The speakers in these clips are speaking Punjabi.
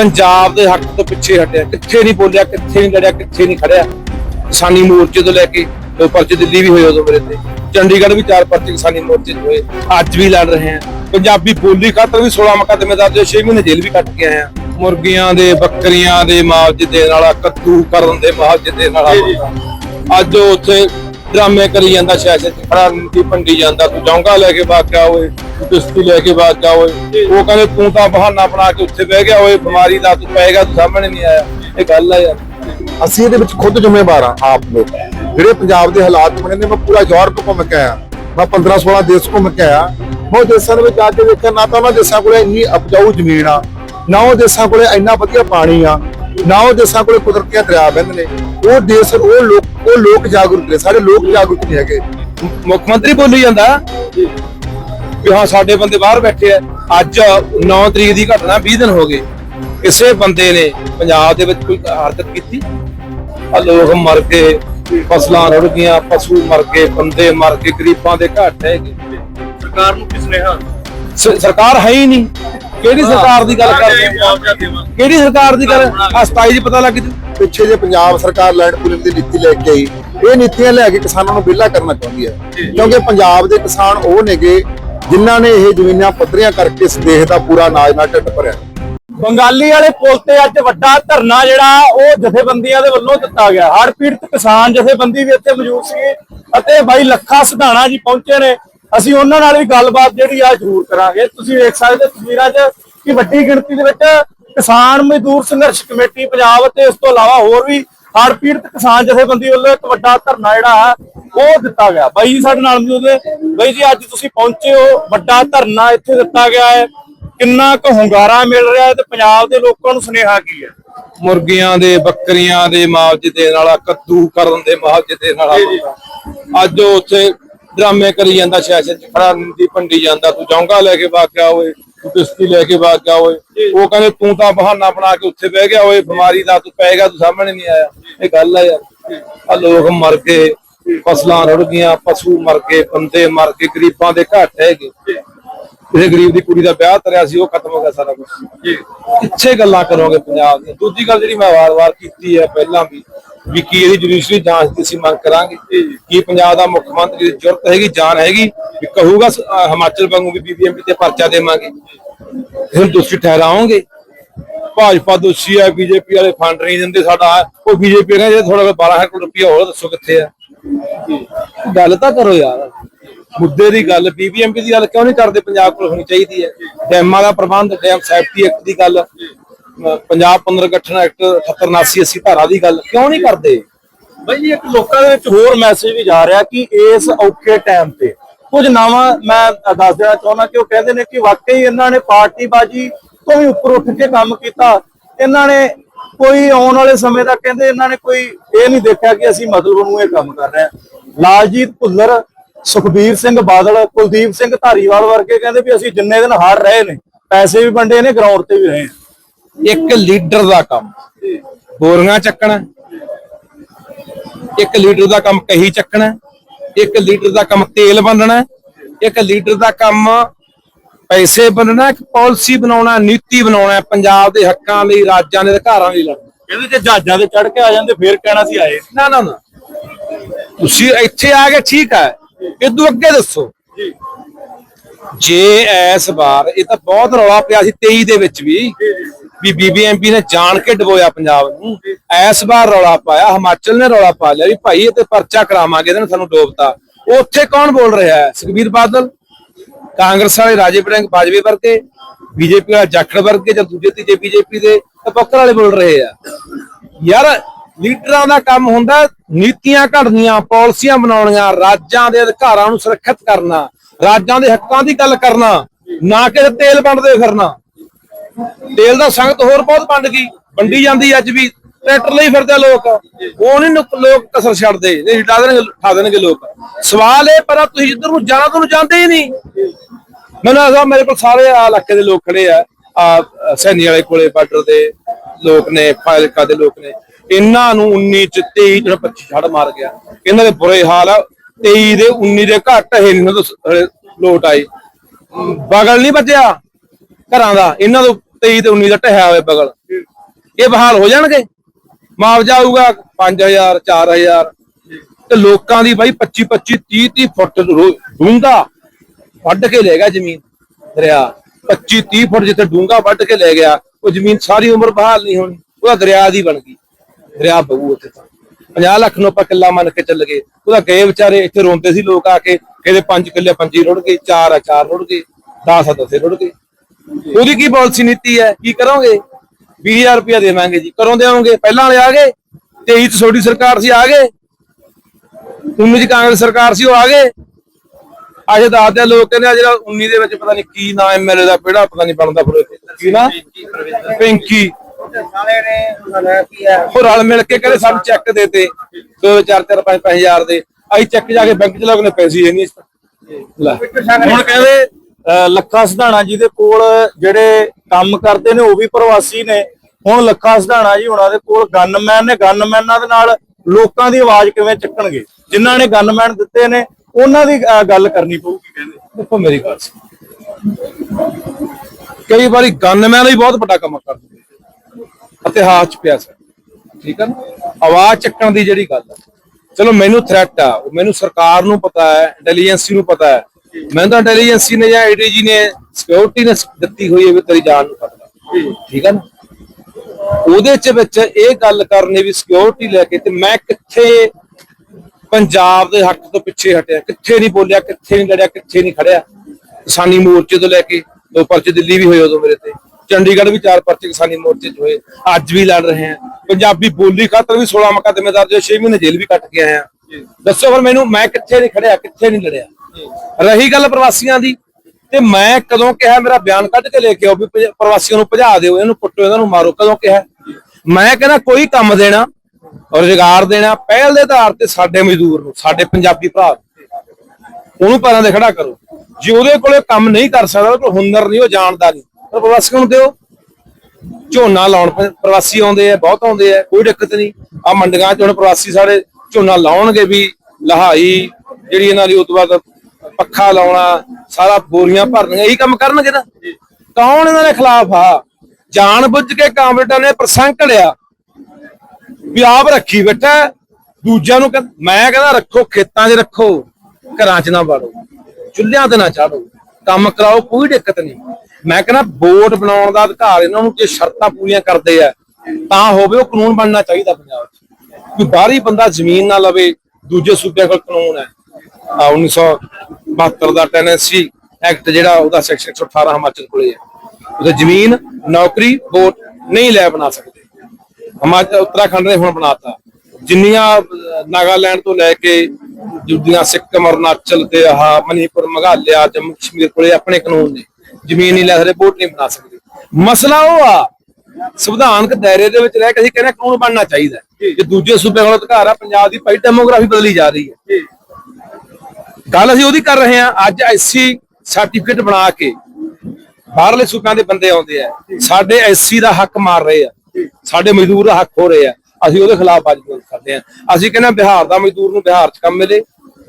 ਪੰਜਾਬ ਦੇ ਹੱਕ ਤੋਂ ਪਿੱਛੇ ਹਟਿਆ ਕਿੱਥੇ ਨਹੀਂ ਬੋਲਿਆ ਕਿੱਥੇ ਨਹੀਂ ਲੜਿਆ ਕਿੱਥੇ ਨਹੀਂ ਖੜਿਆ। ਕਿਸਾਨੀ ਮੋਰਚੇ ਤੋਂ ਲੈ ਕੇ ਦੋ ਪਰਚੇ ਦਿੱਲੀ ਵੀ ਹੋਏ ਉਦੋਂ ਮੇਰੇ ਤੇ। ਚੰਡੀਗੜ੍ਹ ਵੀ ਚਾਰ ਪਰਚੇ ਕਿਸਾਨੀ ਮੋਰਚੇ 'ਚ ਹੋਏ। ਅੱਜ ਵੀ ਲੜ ਰਹੇ ਹਾਂ। ਪੰਜਾਬੀ ਬੋਲੀ ਖਾਤਰ ਵੀ 16 ਮੁਕੱਦਮੇ ਦਰਜ ਹੋਏ 6 ਮਹੀਨੇ ਜੇਲ੍ਹ ਵੀ ਕੱਟ ਕੇ ਆਏ ਹਾਂ। ਮੁਰਗੀਆਂ ਦੇ ਬੱਕਰੀਆਂ ਦੇ ਮੁਆਵਜ਼ੇ ਦੇਣ ਵਾਲਾ ਕੱਦੂ ਕਰਨ ਦੇ ਮੁਆਵਜ਼ੇ ਦੇਣ ਵਾਲਾ ਅੱਜ ਉੱਥੇ ਡਰਾਮੇ ਕਰੀ ਜਾਂਦਾ ਸਿਆਸਤ ਖੜਾ ਨੀਤੀ ਭੰਡੀ ਜਾਂਦਾ, ਤੂੰ ਜੌਂਗਾ ਲੈ ਕੇ ਵਾਕਿਆ ਓਏ, ਤੂੰ ਕਿਸ਼ਤੀ ਲੈ ਕੇ ਵਾਕਿਆ ਓਏ। ਉਹ ਕਹਿੰਦੇ, ਤੂੰ ਤਾਂ ਬਹਾਨਾ ਬਣਾ ਕੇ ਉੱਥੇ ਬਹਿ ਗਿਆ ਓਏ, ਬਿਮਾਰੀ ਦਾ ਤੂੰ ਪਏਗਾ ਤੂੰ ਸਾਹਮਣੇ ਨਹੀਂ ਆਇਆ। ਇਹ ਗੱਲ ਆ ਯਾਰ। ਅਸੀਂ ਇਹਦੇ ਵਿੱਚ ਖੁਦ ਜ਼ਿੰਮੇਵਾਰ ਹਾਂ ਆਪ ਲੋਕ। ਜਿਹੜੇ ਪੰਜਾਬ ਦੇ ਹਾਲਾਤ ਬਣੇ ਨੇ, ਮੈਂ ਪੂਰਾ ਯੂਰਪ ਘੁੰਮ ਕੇ ਆਇਆ। ਮੈਂ 15 16 ਦੇਸ਼ ਘੁੰਮ ਕੇ ਆਇਆ। ਮੈਂ ਦੇਸ਼ਾਂ ਦੇ ਵਿੱਚ ਜਾ ਕੇ ਦੇਖਿਆ ਨਾ ਤਾਂ ਉਹਨਾਂ ਦੇਸ਼ਾਂ ਕੋਲੇ ਇੰਨੀ ਉਪਜਾਊ ਜ਼ਮੀਨ ਆ, ਨਾ ਉਹ ਦੇਸ਼ਾਂ ਕੋਲੇ ਇੰਨਾ ਵਧੀਆ ਪਾਣੀ ਆ ਨਾ ਉਹ ਦੇਸ਼ਾਂ ਕੋਲੇ ਕੁਦਰਤੀਆਂ ਦਰਿਆ ਬੰਦ ਨੇ ਉਹ ਦੇਸ਼ ਉਹ ਲੋਕ ਉਹ ਲੋਕ ਜਾਗਰੂਕ ਨੇ ਸਾਡੇ ਲੋਕ ਜਾਗਰੂਕ ਨਹੀਂ ਹੈਗੇ। ਮੁੱਖ ਮੰਤਰੀ ਬੋਲੀ ਜਾਂਦਾ? ਵੀ ਹਾਂ ਸਾਡੇ ਬੰਦੇ ਬਾਹਰ ਬੈਠੇ ਆ। ਅੱਜ 9 ਤਰੀਕ ਦੀ ਘਟਨਾ 20 ਦਿਨ ਹੋ ਗਏ। ਕਿਸੇ ਬੰਦੇ ਨੇ ਪੰਜਾਬ ਦੇ ਵਿੱਚ ਕੋਈ ਹਰਕਤ ਕੀਤੀ? ਆ ਲੋਕ ਮਰ ਗਏ ਫਸਲਾਂ ਰੁੜ ਗਈਆਂ ਪਸ਼ੂ ਮਰ ਗਏ ਬੰਦੇ ਮਰ ਗਏ ਗਰੀਬਾਂ ਦੇ ਘਾਟ ਹੈਗੇ ਸਰਕਾਰ ਨੂੰ ਕਿਸ ਨੇ ਹਾਂ ਸਰਕਾਰ ਹੈ ਹੀ ਨਹੀਂ। ਕਿਹੜੀ ਸਰਕਾਰ ਦੀ ਗੱਲ? ਮੁਆਵਜ਼ਾ ਦੇਵਾਂ। ਕਿਹੜੀ ਸਰਕਾਰ ਦੀ ਗੱਲ ਆ 27 ਦੀ ਪਤਾ ਲੱਗ ਜੂ ਪਿੱਛੇ ਜੇ ਪੰਜਾਬ ਸਰਕਾਰ ਲੈਂਡ ਪੂਲਿੰਗ ਦੀ ਨੀਤੀ ਲੈ ਕੇ ਆਈ ਇਹ ਨੀਤੀਆਂ ਲੈ ਕੇ ਕਿਸਾਨਾਂ ਨੂੰ ਵਿਹਲਾ ਕਰਨਾ ਚਾਹੁੰਦੀ ਹੈ। ਕਿਉਂਕਿ ਪੰਜਾਬ ਦੇ ਕਿਸਾਨ ਉਹ ਨੇਗੇ ਜਿਨ੍ਹਾਂ ਨੇ ਇਹ ਜ਼ਮੀਨਾਂ ਪੱਧਰੀਆਂ ਕਰਕੇ ਇਸ ਦੇਸ਼ ਦਾ ਪੂਰਾ ਅਨਾਜ ਨਾਲ ਢਿੱਡ ਭਰਿਆ। ਬੰਗਾਲੀ ਵਾਲੇ ਪੁਲ ਤੇ ਅੱਜ ਵੱਡਾ ਧਰਨਾ ਜਿਹੜਾ ਉਹ ਜਥੇਬੰਦੀਆਂ ਦੇ ਵੱਲੋਂ ਦਿੱਤਾ ਗਿਆ। ਹੜ੍ਹ ਪੀੜਤ ਕਿਸਾਨ ਜਥੇਬੰਦੀ ਵੀ ਇੱਥੇ ਮੌਜੂਦ ਸੀ ਅਤੇ ਬਾਈ ਲੱਖਾ ਸਿਧਾਣਾ ਜੀ ਪਹੁੰਚੇ ਨੇ। ਅਸੀਂ ਉਹਨਾਂ ਨਾਲ ਵੀ ਗੱਲਬਾਤ ਜਿਹੜੀ ਆ ਜ਼ਰੂਰ ਕਰਾਂਗੇ। ਤੁਸੀਂ ਵੇਖ ਸਕਦੇ ਹੋ ਤਸਵੀਰਾਂ 'ਚ ਕਿ ਵੱਡੀ ਗਿਣਤੀ ਦੇ ਵਿੱਚ ਕਿਸਾਨ ਮਜ਼ਦੂਰ ਸੰਘਰਸ਼ ਕਮੇਟੀ ਪੰਜਾਬ ਤੇ ਇਸ ਤੋਂ ਇਲਾਵਾ ਹੋਰ ਵੀ ਹੜ੍ਹ ਪੀੜਤ ਕਿਸਾਨ ਜਥੇਬੰਦੀ ਵੱਲੋਂ ਇੱਕ ਵੱਡਾ ਧਰਨਾ ਜਿਹੜਾ ਹੈ ਉਹ ਦਿੱਤਾ ਗਿਆ। ਬਾਈ ਜੀ ਸਾਡੇ ਨਾਲ ਮੌਜੂਦ ਨੇ। ਬਾਈ ਜੀ ਅੱਜ ਤੁਸੀਂ ਪਹੁੰਚੇ ਹੋ। ਵੱਡਾ ਧਰਨਾ ਇੱਥੇ ਦਿੱਤਾ ਗਿਆ ਹੈ। ਕਿੰਨਾ ਕੁ ਹੁੰਗਾਰਾ ਮਿਲ ਰਿਹਾ ਹੈ ਤੇ ਪੰਜਾਬ ਦੇ ਲੋਕਾਂ ਨੂੰ ਸੁਨੇਹਾ ਕੀ ਹੈ? ਮੁਰਗੀਆਂ ਦੇ ਬੱਕਰੀਆਂ ਦੇ ਮੁਆਵਜ਼ੇ ਦੇਣ ਵਾਲਾ ਕੱਦੂ ਕਰਨ ਦੇ ਮੁਆਵਜ਼ੇ ਦੇਣ ਵਾਲਾ ਅੱਜ ਉੱਥੇ ਡਰਾਮੇ ਕਰੀ ਜਾਂਦਾ ਸਿਆਸਤ ਚ ਖੜਾ ਨੀਤੀ ਭੰਡੀ ਜਾਂਦਾ ਤੂੰ ਜੌਂਗਾ ਲੈ ਕੇ ਵਾਕਿਆ ਓਏ ਤੂੰ ਕਿਸ਼ਤੀ ਲੈ ਕੇ ਵਾਕਿਆ ਓਏ। ਉਹ ਕਹਿੰਦੇ ਤੂੰ ਤਾਂ ਬਹਾਨਾ ਬਣਾ ਕੇ ਉੱਥੇ ਬਹਿ ਗਿਆ ਓਏ ਬਿਮਾਰੀ ਦਾ ਤੂੰ ਪਏਗਾ ਤੂੰ ਸਾਹਮਣੇ ਨਹੀਂ ਆਇਆ। ਇਹ ਗੱਲ ਆ ਯਾਰ। ਆ ਲੋਕ ਮਰ ਗਏ ਫਸਲਾਂ ਰੁੜ ਗਈਆਂ ਪਸ਼ੂ ਮਰ ਗਏ ਬੰਦੇ ਮਰ ਗਏ ਗਰੀਬਾਂ ਦੇ ਘਾਟ ਹੈਗੇ ਕਿਸੇ ਗਰੀਬ ਦੀ ਕੁੜੀ ਦਾ ਵਿਆਹ ਤਰਿਆ ਸੀ ਉਹ ਖਤਮ ਹੋ ਗਿਆ ਸਾਰਾ ਕੁਝ ਜੀ। ਕਿੱਥੇ ਗੱਲਾਂ ਕਰੋਗੇ ਪੰਜਾਬ ਦੀ ਦੂਜੀ ਗੱਲ ਜਿਹੜੀ ਮੈਂ ਵਾਰ-ਵਾਰ ਕੀਤੀ ਹੈ ਪਹਿਲਾਂ ਵੀ ਵੀ ਕੀ ਇਹਦੀ ਜੁਡੀਸ਼ਰੀ ਜਾਂਚ ਦੀ ਅਸੀਂ ਮੰਗ ਕਰਾਂਗੇ। ਕੀ ਪੰਜਾਬ ਦਾ ਮੁੱਖ ਮੰਤਰੀ ਦੀ ਜ਼ਰੂਰਤ ਹੈਗੀ ਜਾਨ ਹੈਗੀ ਵੀ ਕਹੂਗਾ ਹਿਮਾਚਲ ਵਾਂਗੂ ਵੀ ਬੀਬੀਐਮਪੀ ਤੇ ਪਰਚਾ ਦੇਵਾਂਗੇ। ਹੁਣ ਦੋਸ਼ੀ ਠਹਿਰਾਓਗੇ। ਭਾਜਪਾ ਦੋਸ਼ੀ ਹੈ ਬੀਜੇਪੀ ਵਾਲੇ ਫੰਡ ਨਹੀਂ ਦਿੰਦੇ ਸਾਡਾ। ਉਹ ਬੀਜੇਪੀ ਕਹਿੰਦੇ ਜੇ ਥੋੜਾ 12 ਕਰੋੜ ਰੁਪਇਆ ਹੋਰ ਦੱਸੋ ਕਿੱਥੇ ਆ। ਗੱਲ ਤਾਂ ਕਰੋ ਯਾਰ। ਮੁੱਦੇ ਦੀ ਗੱਲ ਬੀਬੀਐਮਪੀ ਦੀ ਗੱਲ ਕਿਉਂ ਨਹੀਂ ਕਰਦੇ? ਪੰਜਾਬ ਕੋਲ ਹੋਣੀ ਚਾਹੀਦੀ ਹੈ। ਡੈਮਾਂ ਦਾ ਪ੍ਰਬੰਧ ਡੈਮ ਸੇਫਟੀ ਐਕਟ ਦੀ ਗੱਲ। ਪੰਜਾਬ ਪੁਨਰਗਠਨ ਐਕਟ 78 80 ਧਾਰਾ ਦੀ ਗੱਲ, ਕਿਉਂ ਨਹੀਂ ਕਰਦੇ? ਬਈ ਜੀ, ਇੱਕ ਲੋਕਾਂ ਦੇ ਵਿੱਚ ਹੋਰ ਮੈਸੇਜ ਵੀ ਜਾ ਰਿਹਾ ਕਿ ਇਸ ਔਖੇ ਟਾਈਮ ਤੇ ਕੁਝ ਨਵਾਂ ਮੈਂ ਦੱਸ ਦੇਣਾ ਚਾਹੁੰਦਾ ਕਿ ਉਹ ਕਹਿੰਦੇ ਨੇ ਕਿ ਵਾਕਈ ਇਹਨਾਂ ਨੇ ਪਾਰਟੀਬਾਜੀ ਤੋਂ ਵੀ ਉੱਪਰ ਉੱਠ ਕੇ ਕੰਮ ਕੀਤਾ। ਇਹਨਾਂ ਨੇ ਕੋਈ ਆਉਣ ਵਾਲੇ ਸਮੇਂ ਦਾ ਕਹਿੰਦੇ ਇਹਨਾਂ ਨੇ ਕੋਈ ਇਹ ਨਹੀਂ ਦੇਖਿਆ ਕਿ ਅਸੀਂ ਮਤਲਬ ਨੂੰ ਇਹ ਕੰਮ ਕਰ ਰਹੇ ਹਾਂ। ਲਾਲਜੀਤ ਭੁੱਲਰ, ਸੁਖਬੀਰ ਸਿੰਘ ਬਾਦਲ, ਕੁਲਦੀਪ ਸਿੰਘ ਧਾਰੀਵਾਲ ਵਰਗੇ ਕਹਿੰਦੇ ਵੀ ਅਸੀਂ ਜਿੰਨੇ ਦਿਨ ਹਾਰ ਰਹੇ ਨੇ, ਪੈਸੇ ਵੀ ਵੰਡੇ ਨੇ ਗਰਾਊਂਡ ਤੇ ਵੀ ਰਹੇ ਹਾਂ ਇੱਕ ਲੀਡਰ ਦਾ ਕੰਮ। ਬੋਰੀਆਂ ਚੱਕਣਾ। ਇੱਕ ਲੀਡਰ ਦਾ ਕੰਮ ਕਹੀ ਚੱਕਣਾ। ਇੱਕ ਲੀਡਰ ਦਾ ਕੰਮ ਤੇਲ ਵੰਡਣਾ ਇੱਕ ਲੀਡਰ ਦਾ ਕੰਮ ਪੈਸੇ ਵੰਡਣਾ ਇੱਕ ਪਾਲਿਸੀ ਬਣਾਉਣਾ ਨੀਤੀ ਬਣਾਉਣਾ। ਪੰਜਾਬ ਦੇ ਹੱਕਾਂ ਲਈ ਰਾਜਾਂ ਦੇ ਅਧਿਕਾਰਾਂ ਲਈ ਲੜਨਾ। ਕਹਿੰਦੇ ਜੇ ਜਹਾਜ਼ਾਂ ਤੇ ਚੜ ਕੇ ਆ ਜਾਂਦੇ ਫੇਰ ਕਹਿਣਾ ਸੀ ਆਏ। ਨਾ ਨਾ ਨਾ। ਤੁਸੀਂ ਇੱਥੇ ਆ ਗਏ ਠੀਕ ਹੈ ਇਦੋਂ ਅੱਗੇ ਦੱਸੋ। ਜੇ। ਇਸ ਵਾਰ ਇਹ ਤਾਂ ਬਹੁਤ ਰੌਲਾ ਪਿਆ ਸੀ 23 ਦੇ ਵਿੱਚ ਵੀ। ਵੀ ਬੀਬੀਐਮਪੀ ਨੇ ਜਾਣ ਕੇ ਡਬੋਇਆ ਪੰਜਾਬ ਨੂੰ। ਇਸ ਵਾਰ ਰੌਲਾ ਪਾਇਆ, ਹਿਮਾਚਲ ਨੇ ਰੌਲਾ ਪਾ ਲਿਆ ਵੀ ਭਾਈ ਇਹ ਤੇ ਪਰਚਾ ਕਰਾਵਾਂਗੇ, ਇਹਨਾਂ ਨੇ ਸਾਨੂੰ ਡੋਬਤਾ। ਉੱਥੇ ਕੌਣ ਬੋਲ ਰਿਹਾ ਹੈ? ਸੁਖਬੀਰ ਬਾਦਲ, ਕਾਂਗਰਸ ਵਾਲੇ ਰਾਜੇ ਵੜਿੰਗ ਬਾਜਵੇ ਵਰਗੇ, ਬੀਜੇਪੀ ਵਾਲੇ ਜਾਖੜ ਵਰਗੇ ਜਾਂ ਦੂਜੇ ਤੀਜੇ ਬੀਜੇਪੀ ਦੇ ਤਪੱਕਰ ਵਾਲੇ ਬੋਲ ਰਹੇ ਆ। ਯਾਰ, ਲੀਡਰਾਂ ਦਾ ਕੰਮ ਹੁੰਦਾ ਨੀਤੀਆਂ ਘੜਨੀਆਂ, ਪਾਲਿਸੀਆਂ ਬਣਾਉਣੀਆਂ, ਰਾਜਾਂ ਦੇ ਅਧਿਕਾਰਾਂ ਨੂੰ ਸੁਰੱਖਿਅਤ ਕਰਨਾ, ਰਾਜਾਂ ਦੇ ਹੱਕਾਂ ਦੀ ਗੱਲ ਕਰਨਾ, ਨਾ ਕਿ ਤੇਲ ਵੰਡਦੇ ਫਿਰਨਾ। ਤੇਲ ਦਾ ਸੰਗਤ ਹੋਰ ਬਹੁਤ ਵੰਡ ਗਈ, ਵੰਡੀ ਜਾਂਦੀ ਅੱਜ ਵੀ, ਟਰੈਕਟਰ ਲਈ ਫਿਰਦੇ ਲੋਕ। ਉਹ ਨਹੀਂ ਲੋਕ ਕਸਰ ਛੱਡਦੇ, ਇਹ ਹਟਾ ਦੇਣਗੇ ਠਾ ਦੇਣਗੇ ਲੋਕ। ਸਵਾਲ ਇਹ ਪਰ ਤੁਸੀਂ ਜਿੱਧਰ ਨੂੰ ਜਾਣਾ, ਤੁਹਾਨੂੰ ਜਾਂਦੇ ਹੀ ਨਹੀਂ। ਮੈਨੂੰ ਲੱਗਦਾ ਮੇਰੇ ਕੋਲ ਸਾਰੇ ਆ ਇਲਾਕੇ ਦੇ ਲੋਕ ਖੜੇ ਆ ਆ ਸੈਣੀ ਵਾਲੇ ਕੋਲੇ, ਬਾਰਡਰ ਦੇ ਲੋਕ ਨੇ, ਫਾਇਲਕਾ ਦੇ ਲੋਕ ਨੇ। ਇਹਨਾਂ ਨੂੰ 19 ਚ 23 ਜਿਹੜਾ 25 ਛੜ ਮਾਰ ਗਿਆ। ਇਹਨਾਂ ਦੇ ਬੁਰੇ ਹਾਲ ਆ 23 ਦੇ 19 ਦੇ ਘੱਟ ਹੈ ਇਹਨਾਂ ਤੋਂ ਲੋਟ ਆਏ। ਬਗਲ ਨਹੀਂ ਬਚਿਆ ਘਰਾਂ ਦਾ, ਇਹਨਾਂ ਤੋਂ 23 ਤੇ 19 ਦਾ ਢਹਿਆ ਹੋਇਆ ਬਗਲ। ਇਹ ਬਹਾਲ ਹੋ ਜਾਣਗੇ? ਮੁਆਵਜ਼ਾ ਆਊਗਾ 5000 4000 ਤੇ ਲੋਕਾਂ ਦੀ ਬਾਈ 25 25 30 30 ਫੁੱਟ ਡੂੰਗਾ ਵੱਢ ਕੇ ਲੈ ਗਿਆ ਜ਼ਮੀਨ, ਦਰਿਆ। 25 30 ਫੁੱਟ ਜਿੱਥੇ ਡੂੰਗਾ ਵੱਢ ਕੇ ਲੈ ਗਿਆ, ਉਹ ਜ਼ਮੀਨ ਸਾਰੀ ਉਮਰ ਬਹਾਲ ਨਹੀਂ ਹੋਣੀ। ਉਹਦਾ ਦਰਿਆ ਦੀ ਬਣ ਗਈ। ਦਰਿਆ ਬਹੂ ਉੱਥੇ ਤਾਂ। 50 ਲੱਖ ਨੂੰ ਆਪਾਂ ਕਿੱਲਾ ਮੰਨ ਕੇ ਚੱਲ ਗਏ। ਉਹਦਾ ਗਏ ਵਿਚਾਰੇ, ਇੱਥੇ ਰੋਂਦੇ ਸੀ ਲੋਕ ਆ ਕੇ ਕਹਿੰਦੇ 5 ਕਿੱਲੇ, ਪੰਜੀ ਰੁੜ ਗਏ 4 ਆ 4 ਰੁੜ ਗਏ 10 ਆ 10 ਰੁੜ ਗਏ। ਉਹਦੀ ਕੀ ਪਾਲਿਸੀ ਨੀਤੀ ਹੈ? ਕੀ ਕਰੋਗੇ? 20000 ਰੁਪਇਆ ਦੇਵਾਂਗੇ ਜੀ। ਕਰੋਂ ਦੇਵਾਂਗੇ। ਪਹਿਲਾਂ ਵਾਲੇ ਆ ਗਏ। 23 ਚ ਛੋਟੀ ਸਰਕਾਰ ਸੀ, ਆ ਗਏ। 19 ਚ ਕਾਂਗਰਸ ਸਰਕਾਰ ਸੀ, ਉਹ ਆ ਗਏ। ਅੱਜ ਦੱਸਦੇ ਲੋਕ ਕਹਿੰਦੇ ਆ, ਜਿਹੜਾ 19 ਦੇ ਵਿੱਚ ਪਤਾ ਨਹੀਂ ਕੀ ਨਾਂ ਐਮਐਲਏ ਦਾ ਕਿਹੜਾ ਪਤਾ ਨਹੀਂ ਬਣਦਾ ਫਿਰ ਕੀ ਨਾ? ਪਿੰਕੀ। ਉਹ ਰਲ ਮਿਲ ਕੇ ਕਹਿੰਦੇ ਸਾਨੂੰ ਚੈੱਕ ਦੇਤੇ 2 4 4 5 5000 ਦੇ। ਅਸੀਂ ਚੈੱਕ ਜਾ ਕੇ ਬੈਂਕ ਚ ਲਾਉਣੇ ਪੈਸੇ ਹੀ ਨਹੀਂ ਹੁਣ ਕਹਿੰਦੇ ਲੱਖਾ ਸਿਧਾਣਾ ਜੀ ਦੇ ਕੋਲ ਜਿਹੜੇ ਕੰਮ ਕਰਦੇ ਨੇ, ਉਹ ਵੀ ਪ੍ਰਵਾਸੀ ਨੇ। ਹੁਣ ਲੱਖਾ ਸਿਧਾਣਾ ਜੀ ਉਹਨਾਂ ਦੇ ਕੋਲ ਗਨਮੈਨ ਨੇ। ਗਨਮੈਨਾਂ ਦੇ ਨਾਲ ਲੋਕਾਂ ਦੀ ਆਵਾਜ਼ ਕਿਵੇਂ ਚੱਕਣਗੇ? ਜਿਨ੍ਹਾਂ ਨੇ ਗਨਮੈਨ ਦਿੱਤੇ ਨੇ, ਉਹਨਾਂ ਦੀ ਗੱਲ ਕਰਨੀ ਪਊਗੀ, ਕਹਿੰਦੇ। ਦੇਖੋ ਮੇਰੀ ਗੱਲ ਸੁਣੋ। ਕਈ ਵਾਰੀ ਗਨਮੈਨ ਵੀ ਬਹੁਤ ਵੱਡਾ ਕੰਮ ਕਰ ਦਿੰਦੇ ਇਤਿਹਾਸ ਚ ਪਿਆ ਸਰ। ਠੀਕ ਹੈ ਨਾ? ਆਵਾਜ਼ ਚੱਕਣ ਦੀ ਜਿਹੜੀ ਗੱਲ ਹੈ ਚਲੋ ਮੈਨੂੰ ਥ੍ਰੈਟ ਆ। ਉਹ ਮੈਨੂੰ ਸਰਕਾਰ ਨੂੰ ਪਤਾ ਹੈ ਇੰਟੈਲੀਜੈਂਸੀ ਨੂੰ ਪਤਾ ਹੈ। ਮੈਨੂੰ ਤਾਂ ਇੰਟੈਲੀਜੈਂਸੀ ਨੇ ਜਾਂ ਆਈਡੀਜੀ ਨੇ ਸਿਕਿਉਰਿਟੀ ਨੇ ਦਿੱਤੀ ਹੋਈ ਹੈ ਵੀ ਤੇਰੀ ਜਾਨ ਨੂੰ ਖਤਰਾ ਠੀਕ ਹੈ ਨਾ? ਉਹਦੇ ਚ ਵਿੱਚ ਇਹ ਗੱਲ ਕਰਨੀ ਵੀ ਸਿਕਿਉਰਿਟੀ ਲੈ ਕੇ ਤੇ ਮੈਂ ਕਿੱਥੇ ਪੰਜਾਬ ਦੇ ਹੱਕ ਤੋਂ ਪਿੱਛੇ ਹਟਿਆ ਕਿੱਥੇ ਨਹੀਂ ਬੋਲਿਆ ਕਿੱਥੇ ਨਹੀਂ ਲੜਿਆ ਕਿੱਥੇ ਨਹੀਂ ਖੜਿਆ। ਕਿਸਾਨੀ ਮੋਰਚੇ ਤੋਂ ਲੈ ਕੇ ਦੋ ਪਰਚੇ ਦਿੱਲੀ ਵੀ ਹੋਏ ਉਦੋਂ ਮੇਰੇ ਤੇ। ਚੰਡੀਗੜ੍ਹ ਵੀ ਚਾਰ ਪਰਚੇ ਕਿਸਾਨੀ ਮੋਰਚੇ 'ਚ ਹੋਏ। ਅੱਜ ਵੀ ਲੜ ਰਹੇ ਹਾਂ। ਪੰਜਾਬੀ ਬੋਲੀ ਖਾਤਰ ਵੀ 16 ਮੁਕੱਦਮੇ ਦਰਜ ਹੋਏ 6 ਮਹੀਨੇ ਜੇਲ੍ਹ ਵੀ ਕੱਟ ਕੇ ਆਏ ਆ ਦੱਸੋ ਫਿਰ ਮੈਨੂੰ ਮੈਂ ਕਿੱਥੇ ਨਹੀਂ ਖੜਿਆ ਕਿੱਥੇ ਨਹੀਂ ਲੜਿਆ? ਰਹੀ ਗੱਲ ਪ੍ਰਵਾਸੀਆਂ ਦੀ ਤੇ ਮੈਂ ਕਦੋਂ ਕਿਹਾ ਮੇਰਾ ਬਿਆਨ ਕੱਢ ਕੇ ਲੈ ਕੇ ਆਓ ਵੀ ਪ੍ਰਵਾਸੀਆਂ ਨੂੰ ਭਜਾ ਦਿਓ, ਇਹਨੂੰ ਕੁੱਟੋ, ਇਹਨਾਂ ਨੂੰ ਮਾਰੋ, ਕਦੋਂ ਕਿਹਾ? ਮੈਂ ਕਹਿੰਦਾ ਕੋਈ ਕੰਮ ਦੇਣਾ, ਰੁਜ਼ਗਾਰ ਦੇਣਾ, ਪਹਿਲ ਦੇ ਆਧਾਰ ਤੇ ਸਾਡੇ ਮਜ਼ਦੂਰ ਨੂੰ, ਸਾਡੇ ਪੰਜਾਬੀ ਭਰਾ ਉਹਨੂੰ ਪੈਰਾਂ ਦੇ ਖੜਾ ਕਰੋ। ਜੇ ਉਹਦੇ ਕੋਲੇ ਕੰਮ ਨਹੀਂ ਕਰ ਸਕਦਾ ਕੋਈ ਹੁਨਰ ਨਹੀਂ, ਉਹ ਜਾਣਦਾ ਨਹੀਂ। ਤਾਂ ਪ੍ਰਵਾਸੀਆਂ ਨੂੰ ਦਿਓ। ਝੋਨਾ ਲਾਉਣ ਪ੍ਰਵਾਸੀ ਆਉਂਦੇ ਆ, ਬਹੁਤ ਆਉਂਦੇ ਆ, ਕੋਈ ਦਿੱਕਤ ਨਹੀਂ। ਆ ਮੰਡੀਆਂ 'ਚ ਹੁਣ ਪ੍ਰਵਾਸੀ ਸਾਰੇ ਝੋਨਾ ਲਾਉਣਗੇ ਵੀ, ਲਹਾਈ, ਜਿਹੜੀ ਇਹਨਾਂ ਦੀ ਉਸ ਤੋਂ ਬਾਅਦ ਪੱਖਾ ਲਾਉਣਾ, ਸਾਰਾ ਬੋਰੀਆਂ ਭਰਨੀਆਂ, ਇਹੀ ਕੰਮ ਕਰਨਗੇ ਨਾ? ਕੌਣ ਇਹਨਾਂ ਦੇ ਖਿਲਾਫ ਆ? ਜਾਣ ਬੁੱਝ ਕੇ ਕਾਮਰੇਡਾਂ ਨੇ ਪ੍ਰਸੰਗ ਘੜਿਆ ਵੀ ਆਪ ਰੱਖੀ ਬੈਠਾ ਦੂਜਿਆਂ ਨੂੰ ਕਹਿ- ਮੈਂ ਕਹਿੰਦਾ ਰੱਖੋ, ਖੇਤਾਂ 'ਚ ਰੱਖੋ, ਘਰਾਂ 'ਚ ਨਾ ਵੜੋ, ਚੁੱਲ੍ਹਿਆਂ ਤੇ ਨਾ ਚਾੜੋ, ਕੰਮ ਕਰਾਓ, ਕੋਈ ਦਿੱਕਤ ਨਹੀਂ। ਮੈਂ ਕਹਿੰਦਾ ਵੋਟ ਬਣਾਉਣ ਦਾ ਅਧਿਕਾਰ ਇਹਨਾਂ ਨੂੰ ਜੇ ਸ਼ਰਤਾਂ ਪੂਰੀਆਂ ਕਰਦੇ ਆ, ਤਾਂ ਹੋਵੇ ਉਹ ਕਾਨੂੰਨ ਬਣਨਾ ਚਾਹੀਦਾ ਪੰਜਾਬ 'ਚ। ਕੋਈ ਬਾਹਰੀ ਬੰਦਾ ਜ਼ਮੀਨ ਨਾ ਲਵੇ, ਦੂਜੇ ਸੂਬਿਆਂ ਕੋਲ ਕਾਨੂੰਨ ਹੈ। 1972 ਦਾ ਟੈਨੈਂਸੀ ਐਕਟ ਜਿਹੜਾ ਉਹਦਾ ਸੈਕਸ਼ਨ 118 ਹਿਮਾਚਲ ਕੋਲੇ ਹੈ। ਉਹਦਾ ਜ਼ਮੀਨ ਨੌਕਰੀ ਵੋਟ ਨਹੀਂ ਲੈ ਬਣਾ ਸਕਦੇ। ਹਿਮਾਚਲ ਉੱਤਰਾਖੰਡ ਨੇ ਹੁਣ ਬਣਾਤਾ। ਜਿੰਨੀਆਂ ਨਾਗਾਲੈਂਡ ਤੋਂ ਲੈ ਕੇ ਜੁਦੀਆਂ ਸਿੱਕਮ ਅਰੁਣਾਚਲ ਤੇ ਆਹ ਮਨੀਪੁਰ ਮੇਘਾਲਿਆ ਜੰਮੂ ਕਸ਼ਮੀਰ ਕੋਲੇ ਆਪਣੇ ਕਾਨੂੰਨ ਨੇ। ਜ਼ਮੀਨ ਨਹੀਂ ਲੈ ਸਕਦੇ ਵੋਟ ਨਹੀਂ ਬਣਾ ਸਕਦੇ। ਮਸਲਾ ਉਹ ਆ ਸੰਵਿਧਾਨਕ ਦਾਇਰੇ ਦੇ ਵਿੱਚ ਰਹਿ ਕੇ ਅਸੀਂ ਕਹਿੰਦੇ ਕਾਨੂੰਨ ਬਣਨਾ ਚਾਹੀਦਾ। ਜੇ। ਦੂਜੇ ਸੂਬੇ ਕੋਲ ਅਧਿਕਾਰ ਆ ਪੰਜਾਬ ਦੀ ਭਾਈ ਡੈਮੋਗ੍ਰਾਫੀ ਬਦਲੀ ਜਾ ਰਹੀ ਹੈ। ਗੱਲ ਅਸੀਂ ਉਹਦੀ ਕਰ ਰਹੇ ਹਾਂ ਅੱਜ ਐਸਸੀ ਸਰਟੀਫਿਕੇਟ ਬਣਾ ਕੇ ਬਾਹਰਲੇ ਸੂਬਿਆਂ ਦੇ ਬੰਦੇ ਆਉਂਦੇ ਆ ਸਾਡੇ ਐਸਸੀ ਦਾ ਹੱਕ ਮਾਰ ਰਹੇ ਆ ਸਾਡੇ ਮਜ਼ਦੂਰ ਦਾ ਹੱਕ ਹੋ ਰਹੇ ਆ ਅਸੀਂ ਉਹਦੇ ਖਿਲਾਫ ਅੱਜ ਵਿਰੋਧ ਕਰਦੇ ਆ ਅਸੀਂ ਕਹਿੰਦੇ ਬਿਹਾਰ ਦਾ ਮਜ਼ਦੂਰ ਨੂੰ ਬਿਹਾਰ 'ਚ ਕੰਮ ਮਿਲੇ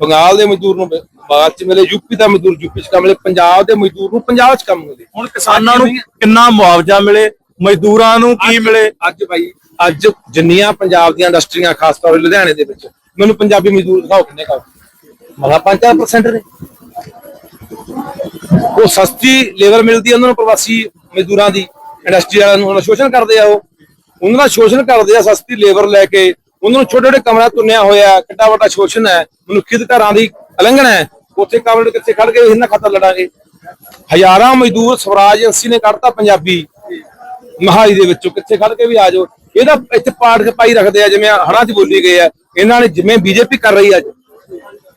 ਬੰਗਾਲ ਦੇ ਮਜ਼ਦੂਰ ਨੂੰ ਬੰਗਾਲ 'ਚ ਮਿਲੇ ਯੂਪੀ ਦਾ ਮਜ਼ਦੂਰ ਯੂਪੀ 'ਚ ਕੰਮ ਮਿਲੇ ਪੰਜਾਬ ਦੇ ਮਜ਼ਦੂਰ ਨੂੰ ਪੰਜਾਬ 'ਚ ਕੰਮ ਮਿਲੇ। ਹੁਣ ਕਿਸਾਨਾਂ ਨੂੰ ਕਿੰਨਾ ਮੁਆਵਜ਼ਾ ਮਿਲੇ ਮਜ਼ਦੂਰਾਂ ਨੂੰ ਕੀ ਮਿਲੇ? ਅੱਜ ਭਾਈ ਅੱਜ ਜਿੰਨੀਆਂ ਪੰਜਾਬ ਦੀਆਂ ਇੰਡਸਟਰੀਆਂ ਖਾਸ ਤੌਰ ਤੇ ਲੁਧਿਆਣੇ ਦੇ ਵਿੱਚ ਮੈਨੂੰ ਪੰਜਾਬੀ ਮਜ਼ਦੂਰ ਦਿਖਾਓ ਕਿੰਨੇ ਕਾ ਮਹਾ 5% ਨੇ ਉਹ ਸਸਤੀ ਲੇਬਰ ਮਿਲਦੀ ਉਹਨਾਂ ਨੂੰ ਪ੍ਰਵਾਸੀ ਮਜ਼ਦੂਰਾਂ ਦੀ ਇੰਡਸਟਰੀ ਵਾਲਿਆਂ ਨੂੰ। ਸ਼ੋਸ਼ਣ ਕਰਦੇ ਆ ਉਹ। ਉਹਨਾਂ ਦਾ ਸ਼ੋਸ਼ਣ ਕਰਦੇ ਆ ਸਸਤੀ ਲੇਬਰ ਲੈ ਕੇ। ਉਹਨਾਂ ਨੂੰ ਛੋਟੇ ਛੋਟੇ ਕਮਰਾ ਤੁੰਨਿਆ ਹੋਇਆ ਕਿੱਡਾ ਵੱਡਾ ਸ਼ੋਸ਼ਣ ਹੈ। ਮਨੁੱਖੀ ਅਧਿਕਾਰਾਂ ਦੀ ਉਲੰਘਣਾ ਹੈ। ਉੱਥੇ ਕਮਰੇ ਕਿੱਥੇ ਖੜ ਕੇ ਇਹਨਾਂ ਖਾਤਰ ਲੜਾਂਗੇ। ਹਜ਼ਾਰਾਂ ਮਜ਼ਦੂਰ ਸਵਰਾਜ ਏਜੰਸੀ ਨੇ ਕੱਢਤਾ ਪੰਜਾਬੀ ਮਹਾਲੀ ਦੇ ਵਿੱਚੋਂ। ਕਿੱਥੇ ਖੜ ਕੇ ਵੀ ਆ ਜਾਓ। ਇਹਦਾ ਇੱਥੇ ਪਾਠ ਪਾਈ ਰੱਖਦੇ ਆ, ਜਿਵੇਂ ਹੜਾਂ 'ਚ ਬੋਲੀ ਗਏ ਆ ਇਹਨਾਂ ਨੇ ਜਿਵੇਂ ਬੀਜੇਪੀ ਕਰ ਰਹੀ ਆ ਅੱਜ।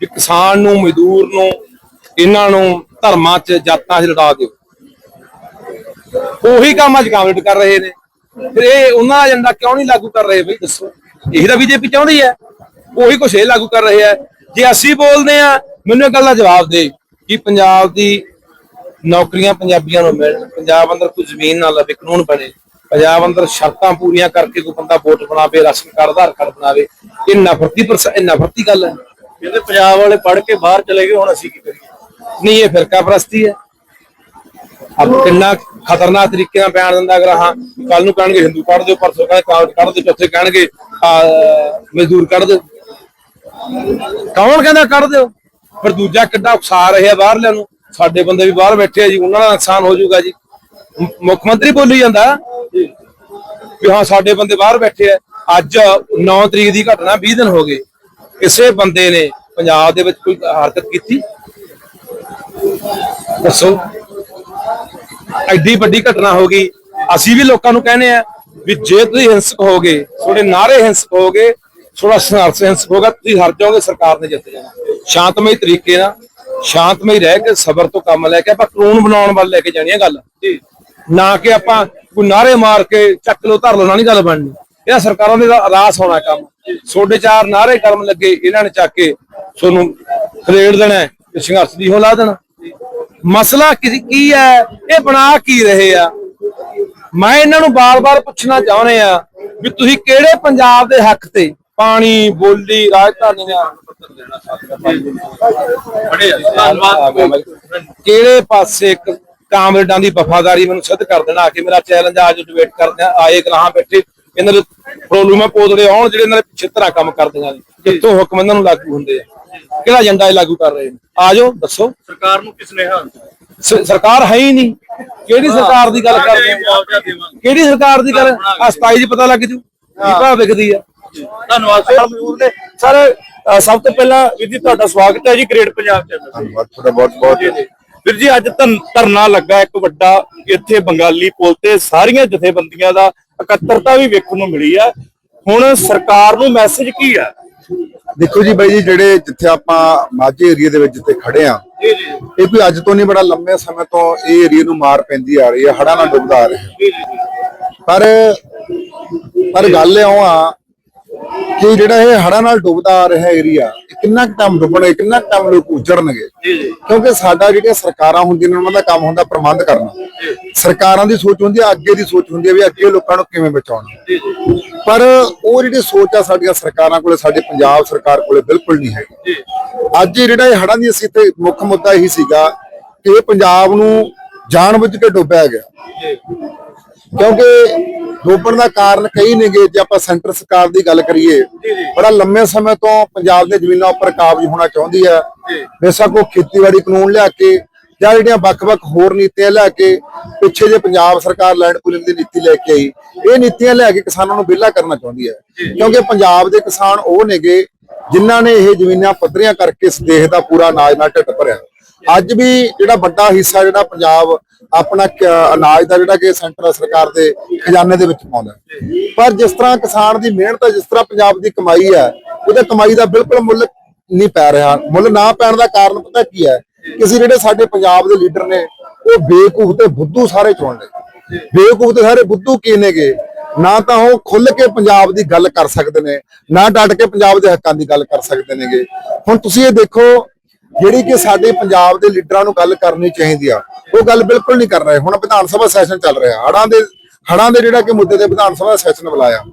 ਵੀ ਕਿਸਾਨ ਨੂੰ, ਮਜ਼ਦੂਰ ਨੂੰ, ਇਹਨਾਂ ਨੂੰ ਧਰਮਾਂ 'ਚ ਜਾਤਾਂ 'ਚ ਲੜਾ ਦਿਓ। ਉਹੀ ਕੰਮ ਅੱਜ ਕਾਂਗਰਸ ਕਰ ਰਹੇ ਨੇ। ਫਿਰ ਇਹ ਉਹਨਾਂ ਦਾ ਏਜੰਡਾ ਕਿਉਂ ਨਹੀਂ ਲਾਗੂ ਕਰ ਰਹੇ ਬਈ, ਦੱਸੋ। ਇਹੀ ਤਾਂ ਬੀਜੇਪੀ ਚਾਹੁੰਦੀ ਹੈ। ਉਹੀ ਕੁਛ ਇਹ ਲਾਗੂ ਕਰ ਰਹੇ ਹੈ। ਜੇ ਅਸੀਂ ਬੋਲਦੇ ਆ ਮੈਨੂੰ ਇਹ ਗੱਲ ਦਾ ਜਵਾਬ ਦੇ ਕਿ ਪੰਜਾਬ ਦੀ ਨੌਕਰੀਆਂ ਪੰਜਾਬੀਆਂ ਨੂੰ ਮਿਲਣ, ਪੰਜਾਬ ਅੰਦਰ ਕੋਈ ਜ਼ਮੀਨ ਨਾ ਲਵੇ, ਕਾਨੂੰਨ ਬਣੇ, ਪੰਜਾਬ ਅੰਦਰ ਸ਼ਰਤਾਂ ਪੂਰੀਆਂ ਕਰਕੇ ਕੋਈ ਬੰਦਾ ਵੋਟ ਬਣਾਵੇ, ਰਾਸ਼ਨ ਕਾਰਡ, ਆਧਾਰ ਕਾਰਡ ਬਣਾਵੇ, ਇਹ ਨਫ਼ਰਤੀ ਪਰਸ, ਇਹ ਨਫ਼ਰਤੀ ਗੱਲ ਹੈ। ਕਹਿੰਦੇ ਪੰਜਾਬ ਵਾਲੇ ਪੜ੍ਹ ਕੇ ਬਾਹਰ ਚਲੇ ਗਏ ਹੁਣ ਅਸੀਂ ਕੀ ਕਰੀਏ? ਨਹੀਂ ਇਹ ਫਿਰਕਾ ਪ੍ਰਸਤੀ ਹੈ। ਅਬ ਕਿੰਨਾ ਖਤਰਨਾਕ ਤਰੀਕੇ ਨਾਲ ਬਿਆਨ ਦਿੰਦਾ ਅਗਰ ਹਾਂ ਕੱਲ ਨੂੰ ਕਹਿਣਗੇ ਹਿੰਦੂ ਕੱਢ ਦਿਓ ਪਰਸੋਂ ਕਹਿੰਦੇ ਕਾਂਗਰਸ ਕੱਢ ਦਿਓ ਚੌਥੇ ਕਹਿਣਗੇ ਆ, ਮਜ਼ਦੂਰ ਕੱਢ ਦਿਓ। ਕੌਣ ਕਹਿੰਦਾ ਕੱਢ ਦਿਓ? ਪਰ ਦੂਜਾ ਕਿੱਡਾ ਉਕਸਾ ਰਿਹਾ ਬਾਹਰਲਿਆਂ ਨੂੰ। ਸਾਡੇ ਬੰਦੇ ਵੀ ਬਾਹਰ ਬੈਠੇ ਆ ਜੀ ਉਹਨਾਂ ਦਾ ਨੁਕਸਾਨ ਹੋ ਜਾਊਗਾ ਜੀ। ਮੁੱਖ ਮੰਤਰੀ ਬੋਲੀ ਜਾਂਦਾ ਵੀ ਹਾਂ ਸਾਡੇ ਬੰਦੇ ਬਾਹਰ ਬੈਠੇ ਆ। ਅੱਜ 9 ਤਰੀਕ ਦੀ ਘਟਨਾ 20 ਦਿਨ ਹੋ ਗਏ ਕਿਸੇ ਬੰਦੇ ਨੇ ਪੰਜਾਬ ਦੇ ਵਿੱਚ ਕੋਈ ਹਰਕਤ ਕੀਤੀ? ਦੱਸੋ। ਐਡੀ ਵੱਡੀ ਘਟਨਾ ਹੋ ਗਈ। ਅਸੀਂ ਵੀ ਲੋਕਾਂ ਨੂੰ ਕਹਿੰਦੇ ਆ ਵੀ ਜੇ ਤੁਸੀਂ ਹਿੰਸਕ ਹੋਗੇ ਤੁਹਾਡੇ ਨਾਰੇ ਹਿੰਸਕ ਹੋਗੇ ਥੋੜਾ ਸੰਘਰਸ਼ ਹਿੰਸਕ ਹੋਗਾ ਤੁਸੀਂ ਹਾਰ ਜਾਓਗੇ ਸਰਕਾਰ ਨੇ ਜਿੱਤ ਜਾਣਾ। ਸ਼ਾਂਤਮਈ ਤਰੀਕੇ ਨਾਲ ਸ਼ਾਂਤਮਈ ਰਹਿ ਕੇ ਸਬਰ ਤੋਂ ਕੰਮ ਲੈ ਕੇ ਆਪਾਂ ਕਾਨੂੰਨ ਬਣਾਉਣ ਵੱਲ ਲੈ ਕੇ ਜਾਣੀ ਹੈ ਗੱਲ। ਨਾ ਕਿ ਆਪਾਂ ਕੋਈ ਨਾਰੇ ਮਾਰ ਕੇ ਚੱਕ ਲੋ ਧਰ ਲੋ ਨਾਲ ਨਹੀਂ ਗੱਲ ਬਣਨੀ। ਇਹ ਸਰਕਾਰਾਂ ਦੇ ਰਾਸ ਹੋਣਾ ਕੰਮ। ਛੋਡੇ ਚਾਰ ਨਾਰੇ ਕਰਮ ਲੱਗੇ, ਇਹਨਾਂ ਨੇ ਚੱਕ ਕੇ ਤੁਹਾਨੂੰ ਖਲੇੜ ਦੇਣਾ ਤੇ ਸੰਘਰਸ਼ ਦੀ ਹੋ ਲਾ ਦੇਣਾ। ਮਸਲਾ ਕੀ ਹੈ? ਇਹ ਬਣਾ ਕੀ ਰਹੇ ਆ? ਮੈਂ ਇਹਨਾਂ ਨੂੰ ਬਾਰ-ਬਾਰ ਪੁੱਛਣਾ ਚਾਹੁੰਦੇ ਆ ਵੀ ਤੁਸੀਂ ਕਿਹੜੇ ਪੰਜਾਬ ਦੇ ਹੱਕ ਤੇ ਪਾਣੀ, ਬੋਲੀ, ਰਾਜਧਾਨੀਆਂ ਕਿਹੜੇ ਪਾਸੇ ਕਾਮਰੇਡਾਂ ਦੀ ਵਫਾਦਾਰੀ ਮੈਨੂੰ ਸਿੱਧ ਕਰ ਦੇਣਾ ਆ ਕੇ ਮੇਰਾ ਚੈਲੰਜ ਆ ਜੋ ਡਿਬੇਟ ਕਰਦੇ ਆਏ ਗਲਾਹਾਂ ਬੈਠੇ। ਇਹਨਾਂ ਦੇ ਪ੍ਰੋਬਲਮਾਂ ਪੋਦੜੇ ਆਉਣ ਜਿਹੜੇ ਇਹਨਾਂ ਦੇ ਪਿੱਛੇ ਤਰ੍ਹਾਂ ਕੰਮ ਕਰਦੀਆਂ ਨੇ ਕਿੱਥੋਂ ਹੁਕਮ ਇਹਨਾਂ ਨੂੰ ਲਾਗੂ ਹੁੰਦੇ ਆ? ਕਿਹੜਾ ਏਜੰਡਾ ਇਹ ਲਾਗੂ ਕਰ ਰਹੇ ਨੇ? ਆ ਜਾਓ ਦੱਸੋ। ਸਰਕਾਰ ਨੂੰ ਕਿਸ ਨੇ ਹਾਂ ਸ- ਸਰਕਾਰ ਹੈ ਹੀ ਨਹੀਂ। ਕਿਹੜੀ ਸਰਕਾਰ ਦੀ ਗੱਲ ਕਰਦੇ ਆ ਕਿਹੜੀ ਸਰਕਾਰ ਦੀ ਗੱਲ? ਆ 27 ਦੀ ਪਤਾ ਲੱਗ ਜੂ। ਕੀ ਭਾਅ ਵਿਕਦੀ ਆ? ਧੰਨਵਾਦ ਸਰ। ਮਜ਼ਦੂਰ ਦੇ ਸਰ ਅ, ਸਭ ਤੋਂ ਪਹਿਲਾਂ ਵੀਰ ਜੀ ਤੁਹਾਡਾ ਸਵਾਗਤ ਹੈ ਜੀ ਗ੍ਰੇਟ ਪੰਜਾਬ ਚੈਨਲ ਤੇ। ਧੰਨਵਾਦ ਤੁਹਾਡਾ ਬਹੁਤ ਬਹੁਤ ਵੀਰ ਜੀ ਅੱਜ ਧਰਨਾ ਲੱਗਾ ਇੱਕ ਵੱਡਾ ਇੱਥੇ ਬੰਗਾਲੀ ਪੁਲ ਤੇ ਸਾਰੀਆਂ ਜਥੇਬੰਦੀਆਂ ਦਾ ਇਕੱਤਰਤਾ ਵੀ ਵੇਖਣ ਨੂੰ ਮਿਲੀ ਹੈ ਹੁਣ ਸਰਕਾਰ ਨੂੰ ਮੈਸੇਜ ਕੀ ਹੈ ਦੇਖੋ ਜੀ ਬਾਈ ਜੀ ਜਿਹੜੇ ਜਿੱਥੇ ਆਪਾਂ ਮਾਝੇ ਏਰੀਆ ਦੇ ਵਿੱਚ ਜਿੱਥੇ ਖੜੇ ਆ ਇਹ ਵੀ ਅੱਜ ਤੋਂ ਨਹੀਂ ਬੜਾ ਲੰਮੇ ਸਮੇਂ ਤੋਂ ਇਹ ਏਰੀਆ ਨੂੰ ਮਾਰ ਪੈਂਦੀ ਆ ਰਹੀ ਹੈ ਹੜ੍ਹਾਂ ਨਾਲ ਡੁੱਬਦਾ ਆ ਰਿਹਾ। ਪਰ ਪਰ ਗੱਲ ਇਉਂ ਆ ਕਿ ਜਿਹੜਾ ਇਹ ਹੜ੍ਹਾਂ ਨਾਲ ਡੁੱਬਦਾ ਆ ਰਿਹਾ ਏਰੀਆ ਕਿੰਨਾ ਕੁ ਟਾਈਮ ਡੁੱਬਣਾ ਕਿੰਨਾ ਕੁ ਟਾਈਮ ਲੋਕ ਉਜੜਨਗੇ? ਕਿਉਂਕਿ ਸਾਡਾ ਜਿਹੜੀਆਂ ਸਰਕਾਰਾਂ ਹੁੰਦੀਆਂ ਨੇ ਉਹਨਾਂ ਦਾ ਕੰਮ ਹੁੰਦਾ ਪ੍ਰਬੰਧ ਕਰਨਾ। ਸਰਕਾਰਾਂ ਦੀ ਸੋਚ ਹੁੰਦੀ ਆ ਅੱਗੇ ਦੀ ਸੋਚ ਹੁੰਦੀ ਆ ਵੀ ਅੱਗੇ ਲੋਕਾਂ ਨੂੰ ਕਿਵੇਂ ਬਚਾਉਣਾ। ਪਰ ਉਹ ਜਿਹੜੀ ਸੋਚ ਆ ਸਾਡੀਆਂ ਸਰਕਾਰਾਂ ਕੋਲੇ ਸਾਡੇ ਪੰਜਾਬ ਸਰਕਾਰ ਕੋਲੇ ਬਿਲਕੁਲ ਨਹੀਂ ਹੈਗੀ। ਅੱਜ ਜਿਹੜਾ ਇਹ ਹੜ੍ਹਾਂ ਦੀ ਅਸੀਂ ਤੇ ਮੁੱਖ ਮੁੱਦਾ ਇਹੀ ਸੀਗਾ ਕਿ ਇਹ ਪੰਜਾਬ ਨੂੰ ਜਾਣਬੁੱਝ ਕੇ ਡੁੱਬਿਆ ਗਿਆ। ਕਿਉਂਕਿ ਡੁੱਬਣ ਦਾ ਕਾਰਨ ਕਈ ਨੇਗੇ ਜੇ ਆਪਾਂ ਸੈਂਟਰ ਸਰਕਾਰ ਦੀ ਗੱਲ ਕਰੀਏ ਬੜਾ ਲੰਮੇ ਸਮੇਂ ਤੋਂ ਪੰਜਾਬ ਦੇ ਜ਼ਮੀਨਾਂ ਉੱਪਰ ਕਾਬਜ ਹੋਣਾ ਚਾਹੁੰਦੀ ਹੈ। ਬੇਸ਼ੱਕ ਉਹ ਖੇਤੀਬਾੜੀ ਕਾਨੂੰਨ ਲਿਆ ਕੇ ਜਾਂ ਜਿਹੜੀਆਂ ਵੱਖ-ਵੱਖ ਹੋਰ ਨੀਤੀਆਂ ਲਿਆ ਕੇ ਪਿੱਛੇ ਜੇ ਪੰਜਾਬ ਸਰਕਾਰ ਲੈਂਡ ਪੂਲਿੰਗ ਦੀ ਨੀਤੀ ਲੈ ਕੇ ਆਈ ਇਹ ਨੀਤੀਆਂ ਲਿਆ ਕੇ ਕਿਸਾਨਾਂ ਨੂੰ ਵਿਹਲਾ ਕਰਨਾ ਚਾਹੁੰਦੀ ਹੈ। ਕਿਉਂਕਿ ਪੰਜਾਬ ਦੇ ਕਿਸਾਨ ਉਹ ਨੇਗੇ ਜਿਨ੍ਹਾਂ ਨੇ ਇਹ ਜ਼ਮੀਨਾਂ ਪੱਧਰੀਆਂ ਕਰਕੇ ਇਸ ਦੇਸ਼ ਦਾ ਪੂਰਾ ਅਨਾਜ ਨਾਲ ਢਿੱਡ ਭਰਿਆ। ਅੱਜ ਵੀ ਜਿਹੜਾ ਵੱਡਾ ਹਿੱਸਾ ਜਿਹੜਾ ਪੰਜਾਬ ਆਪਣਾ ਅਨਾਜ ਦਾ ਜਿਹੜਾ ਕਿ ਸੈਂਟਰ ਸਰਕਾਰ ਦੇ ਖਜ਼ਾਨੇ ਦੇ ਵਿੱਚ ਪਾਉਂਦਾ ਪਰ ਜਿਸ ਤਰ੍ਹਾਂ ਕਿਸਾਨ ਦੀ ਮਿਹਨਤ ਹੈ ਜਿਸ ਤਰ੍ਹਾਂ ਪੰਜਾਬ ਦੀ ਕਮਾਈ ਹੈ ਉਹਦੇ ਕਮਾਈ ਦਾ ਬਿਲਕੁਲ ਮੁੱਲ ਨਹੀਂ ਪੈ ਰਿਹਾ। ਮੁੱਲ ਨਾ ਪੈਣ ਦਾ ਕਾਰਨ ਪਤਾ ਕੀ ਹੈ ਕਿਸੇ ਜਿਹੜੇ ਸਾਡੇ ਪੰਜਾਬ ਦੇ ਲੀਡਰ ਨੇ, ਉਹ ਬੇਕੂਫ ਤੇ ਬੁੱਧੂ ਸਾਰੇ ਚੁਣ ਲਏ। ਬੇਕੂਫ ਤੇ ਸਾਰੇ ਬੁੱਧੂ ਕੀ ਨੇਗੇ? ਨਾ ਤਾਂ ਉਹ ਖੁੱਲ ਕੇ ਪੰਜਾਬ ਦੀ ਗੱਲ ਕਰ ਸਕਦੇ ਨੇ, ਨਾ ਡਟ ਕੇ ਪੰਜਾਬ ਦੇ ਹੱਕਾਂ ਦੀ ਗੱਲ ਕਰ ਸਕਦੇ ਨੇਗੇ। ਹੁਣ ਤੁਸੀਂ ਇਹ ਦੇਖੋ ਜਿਹੜੀ ਕਿ ਸਾਡੇ ਪੰਜਾਬ ਦੇ ਲੀਡਰਾਂ ਨੂੰ ਗੱਲ ਕਰਨੀ ਚਾਹੀਦੀ ਆ, ਉਹ ਗੱਲ ਬਿਲਕੁਲ ਨਹੀਂ ਕਰ ਰਹੇ। ਹੁਣ ਵਿਧਾਨ ਸਭਾ ਸੈਸ਼ਨ ਚੱਲ ਰਿਹਾ। ਹੜਾਂ ਦੇ ਹੜਾਂ ਦੇ ਜਿਹੜਾ ਕਿ ਮੁੱਦੇ ਤੇ ਵਿਧਾਨ ਸਭਾ ਸੈਸ਼ਨ ਬੁਲਾਇਆ।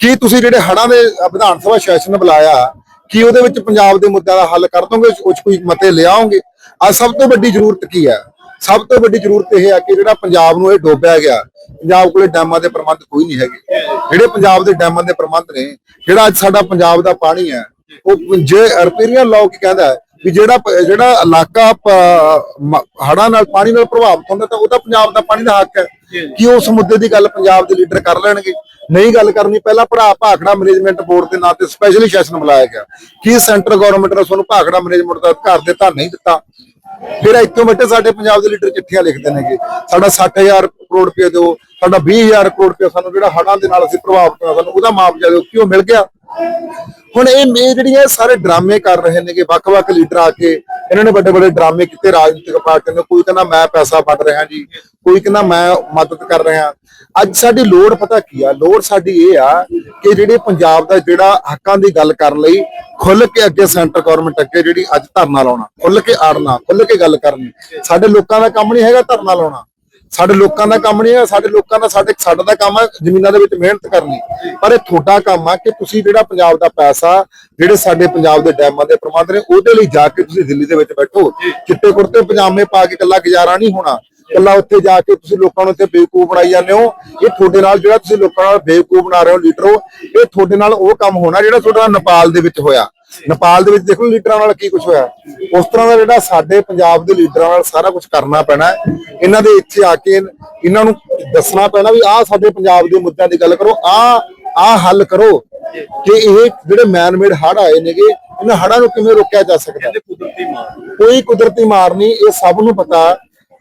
ਕੀ ਤੁਸੀਂ ਜਿਹੜੇ ਹੜਾਂ ਦੇ ਵਿਧਾਨ ਸਭਾ ਸੈਸ਼ਨ ਬੁਲਾਇਆ, ਕੀ ਉਹਦੇ ਵਿੱਚ ਪੰਜਾਬ ਦੇ ਮੁੱਦਿਆਂ ਦਾ ਹੱਲ ਕਰ ਦੋਗੇ? ਉਸ 'ਚ ਕੋਈ ਮਤੇ ਲਿਆਓਗੇ? ਅੱਜ ਸਭ ਤੋਂ ਵੱਡੀ ਜ਼ਰੂਰਤ ਕੀ ਹੈ ਸਭ ਤੋਂ ਵੱਡੀ ਜ਼ਰੂਰਤ ਇਹ ਹੈ ਕਿ ਜਿਹੜਾ ਪੰਜਾਬ ਨੂੰ ਇਹ ਡੋਬਿਆ ਗਿਆ, ਪੰਜਾਬ ਕੋਲੇ ਡੈਮਾਂ ਦੇ ਪ੍ਰਬੰਧ ਕੋਈ ਨਹੀਂ ਹੈਗੇ। ਜਿਹੜੇ ਪੰਜਾਬ ਦੇ ਡੈਮਾਂ ਦੇ ਪ੍ਰਬੰਧ ਨੇ, ਜਿਹੜਾ ਅੱਜ ਸਾਡਾ ਪੰਜਾਬ ਦਾ ਪਾਣੀ ਹੈ ਉਹ ਜੇ ਰਪੇਰੀਅਨ ਲਾਅ ਕੀ ਕਹਿੰਦਾ ਵੀ ਜਿਹੜਾ ਜਿਹੜਾ ਇਲਾਕਾ ਹੜਾਂ ਨਾਲ ਪਾਣੀ ਨਾਲ ਪ੍ਰਭਾਵਿਤ ਹੁੰਦਾ ਤਾਂ ਉਹਦਾ ਪੰਜਾਬ ਦਾ ਪਾਣੀ ਦਾ ਹੱਕ ਹੈ। ਕੀ ਉਸ ਮੁੱਦੇ ਦੀ ਗੱਲ ਪੰਜਾਬ ਦੇ ਲੀਡਰ ਕਰ ਲੈਣਗੇ। ਨਹੀਂ ਗੱਲ ਕਰਨੀ ਪਹਿਲਾਂ ਭਰਾ ਭਾਖੜਾ ਮੈਨੇਜਮੈਂਟ ਬੋਰਡ ਦੇ ਨਾਂ ਤੇ ਸਪੈਸ਼ਲੀ ਸੈਸ਼ਨ ਬੁਲਾਇਆ ਗਿਆ। ਕੀ ਸੈਂਟਰ ਗਵਰਨਮੈਂਟ ਨੇ ਤੁਹਾਨੂੰ ਭਾਖੜਾ ਮੈਨੇਜਮੈਂਟ ਦਾ ਅਧਿਕਾਰ ਦਿੱਤਾ ਨਹੀਂ ਦਿੱਤਾ। ਫਿਰ ਇੱਥੋਂ ਬੈਠੇ ਸਾਡੇ ਪੰਜਾਬ ਦੇ ਲੀਡਰ ਚਿੱਠੀਆਂ ਲਿਖਦੇ ਨੇਗੇ। ਸਾਡਾ 60000 ਕਰੋੜ ਰੁਪਏ ਦਿਓ ਸਾਡਾ 20000 ਕਰੋੜ ਰੁਪਏ ਸਾਨੂੰ ਜਿਹੜਾ ਹੜਾਂ ਦੇ ਨਾਲ ਅਸੀਂ ਪ੍ਰਭਾਵਿਤ ਹੋਇਆ ਸਾਨੂੰ ਉਹਦਾ ਮੁਆਵਜ਼ਾ ਦਿਓ ਕਿਉਂ ਮਿਲ ਗਿਆ। ਹੁਣ ਇਹ ਮੇ ਜਿਹੜੀਆਂ ਸਾਰੇ ਡਰਾਮੇ ਕਰ ਰਹੇ ਨੇਗੇ, ਵੱਖ-ਵੱਖ ਲੀਡਰ ਆ ਕੇ, ਇਹਨਾਂ ਨੇ ਵੱਡੇ ਵੱਡੇ ਡਰਾਮੇ ਕੀਤੇ, ਰਾਜਨੀਤਿਕ ਪਾਰਟੀਆਂ ਨੇ, ਕੋਈ ਕਹਿੰਦਾ ਮੈਂ ਪੈਸਾ ਵੰਡ ਰਿਹਾ ਜੀ, ਕੋਈ ਕਹਿੰਦਾ ਮੈਂ ਮਦਦ ਕਰ ਰਿਹਾ। ਅੱਜ ਸਾਡੀ ਲੋੜ ਪਤਾ ਕੀ ਆ? ਲੋੜ ਸਾਡੀ ਇਹ ਆ ਕਿ ਜਿਹੜੇ ਪੰਜਾਬ ਦਾ ਜਿਹੜਾ ਹੱਕਾਂ ਦੀ ਗੱਲ ਕਰਨ ਲਈ ਖੁੱਲ ਕੇ ਅੱਗੇ ਸੈਂਟਰ ਗਵਰਨਮੈਂਟ ਅੱਗੇ ਜਿਹੜੀ ਅੱਜ ਧਰਨਾ ਲਾਉਣਾ ਖੁੱਲ ਕੇ ਆੜਨਾ ਖੁੱਲ ਕੇ ਗੱਲ ਕਰਨੀ। ਸਾਡੇ ਲੋਕਾਂ ਦਾ ਕੰਮ ਨਹੀਂ ਹੈਗਾ ਧਰਨਾ ਲਾਉਣਾ। ਸਾਡੇ ਲੋਕਾਂ ਦਾ ਕੰਮ ਨਹੀਂ ਹੈ, ਸਾਡੇ ਲੋਕਾਂ ਦਾ, ਸਾਡੇ, ਸਾਡਾ ਦਾ ਕੰਮ ਹੈ ਜ਼ਮੀਨਾਂ ਦੇ ਵਿੱਚ ਮਿਹਨਤ ਕਰਨੀ। ਪਰ ਇਹ ਤੁਹਾਡਾ ਕੰਮ ਆ ਕਿ ਤੁਸੀਂ ਜਿਹੜਾ ਪੰਜਾਬ ਦਾ ਪੈਸਾ, ਜਿਹੜੇ ਸਾਡੇ ਪੰਜਾਬ ਦੇ ਡੈਮਾਂ ਦੇ ਪ੍ਰਬੰਧ ਨੇ, ਉਹਦੇ ਲਈ ਜਾ ਕੇ ਤੁਸੀਂ ਦਿੱਲੀ ਦੇ ਵਿੱਚ ਬੈਠੋ। ਚਿੱਟੇ ਕੁੜਤੇ, ਪਜਾਮੇ ਪਾ ਕੇ ਇਕੱਲਾ ਗੁਜ਼ਾਰਾ ਨਹੀਂ ਹੋਣਾ। ਕੱਲਾ ਉੱਥੇ ਜਾ ਕੇ ਤੁਸੀਂ ਲੋਕਾਂ ਨੂੰ ਇੱਥੇ ਬੇਵਕੂਫ ਬਣਾਈ ਜਾਂਦੇ ਹੋ। ਇਹ ਤੁਹਾਡੇ ਨਾਲ ਜਿਹੜਾ ਤੁਸੀਂ ਲੋਕਾਂ ਨਾਲ ਬੇਵਕੂਫ ਬਣਾ ਰਹੇ ਹੋ ਲੀਡਰੋ ਇਹ ਤੁਹਾਡੇ ਨਾਲ ਉਹ ਕੰਮ ਹੋਣਾ ਜਿਹੜਾ ਤੁਹਾਡਾ ਨੇਪਾਲ ਦੇ ਵਿੱਚ ਹੋਇਆ। ਨੇਪਾਲ ਦੇ ਵਿੱਚ ਦੇਖੋ ਲੀਡਰਾਂ ਨਾਲ ਕੀ ਕੁਝ ਹੋਇਆ। ਉਸ ਤਰ੍ਹਾਂ ਦਾ ਜਿਹੜਾ ਸਾਡੇ ਪੰਜਾਬ ਦੇ ਲੀਡਰਾਂ ਨਾਲ ਸਾਰਾ ਕੁਝ ਕਰਨਾ ਪੈਣਾ। ਇਹਨਾਂ ਦੇ ਇੱਥੇ ਆ ਕੇ ਇਹਨਾਂ ਨੂੰ ਦੱਸਣਾ ਪੈਣਾ ਵੀ ਆਹ ਸਾਡੇ ਪੰਜਾਬ ਦੇ ਮੁੱਦਿਆਂ ਦੀ ਗੱਲ ਕਰੋ ਆਹ ਆਹ ਹੱਲ ਕਰੋ ਕਿ ਇਹ ਜਿਹੜੇ ਮੈਨ-ਮੇਡ ਹੜ੍ਹ ਆਏ ਨੇਗੇ ਇਹਨਾਂ ਹੜ੍ਹਾਂ ਨੂੰ ਕਿਵੇਂ ਰੋਕਿਆ ਜਾ ਸਕਦਾ ਕੋਈ ਕੁਦਰਤੀ ਮਾਰ ਨਹੀਂ ਇਹ ਸਭ ਨੂੰ ਪਤਾ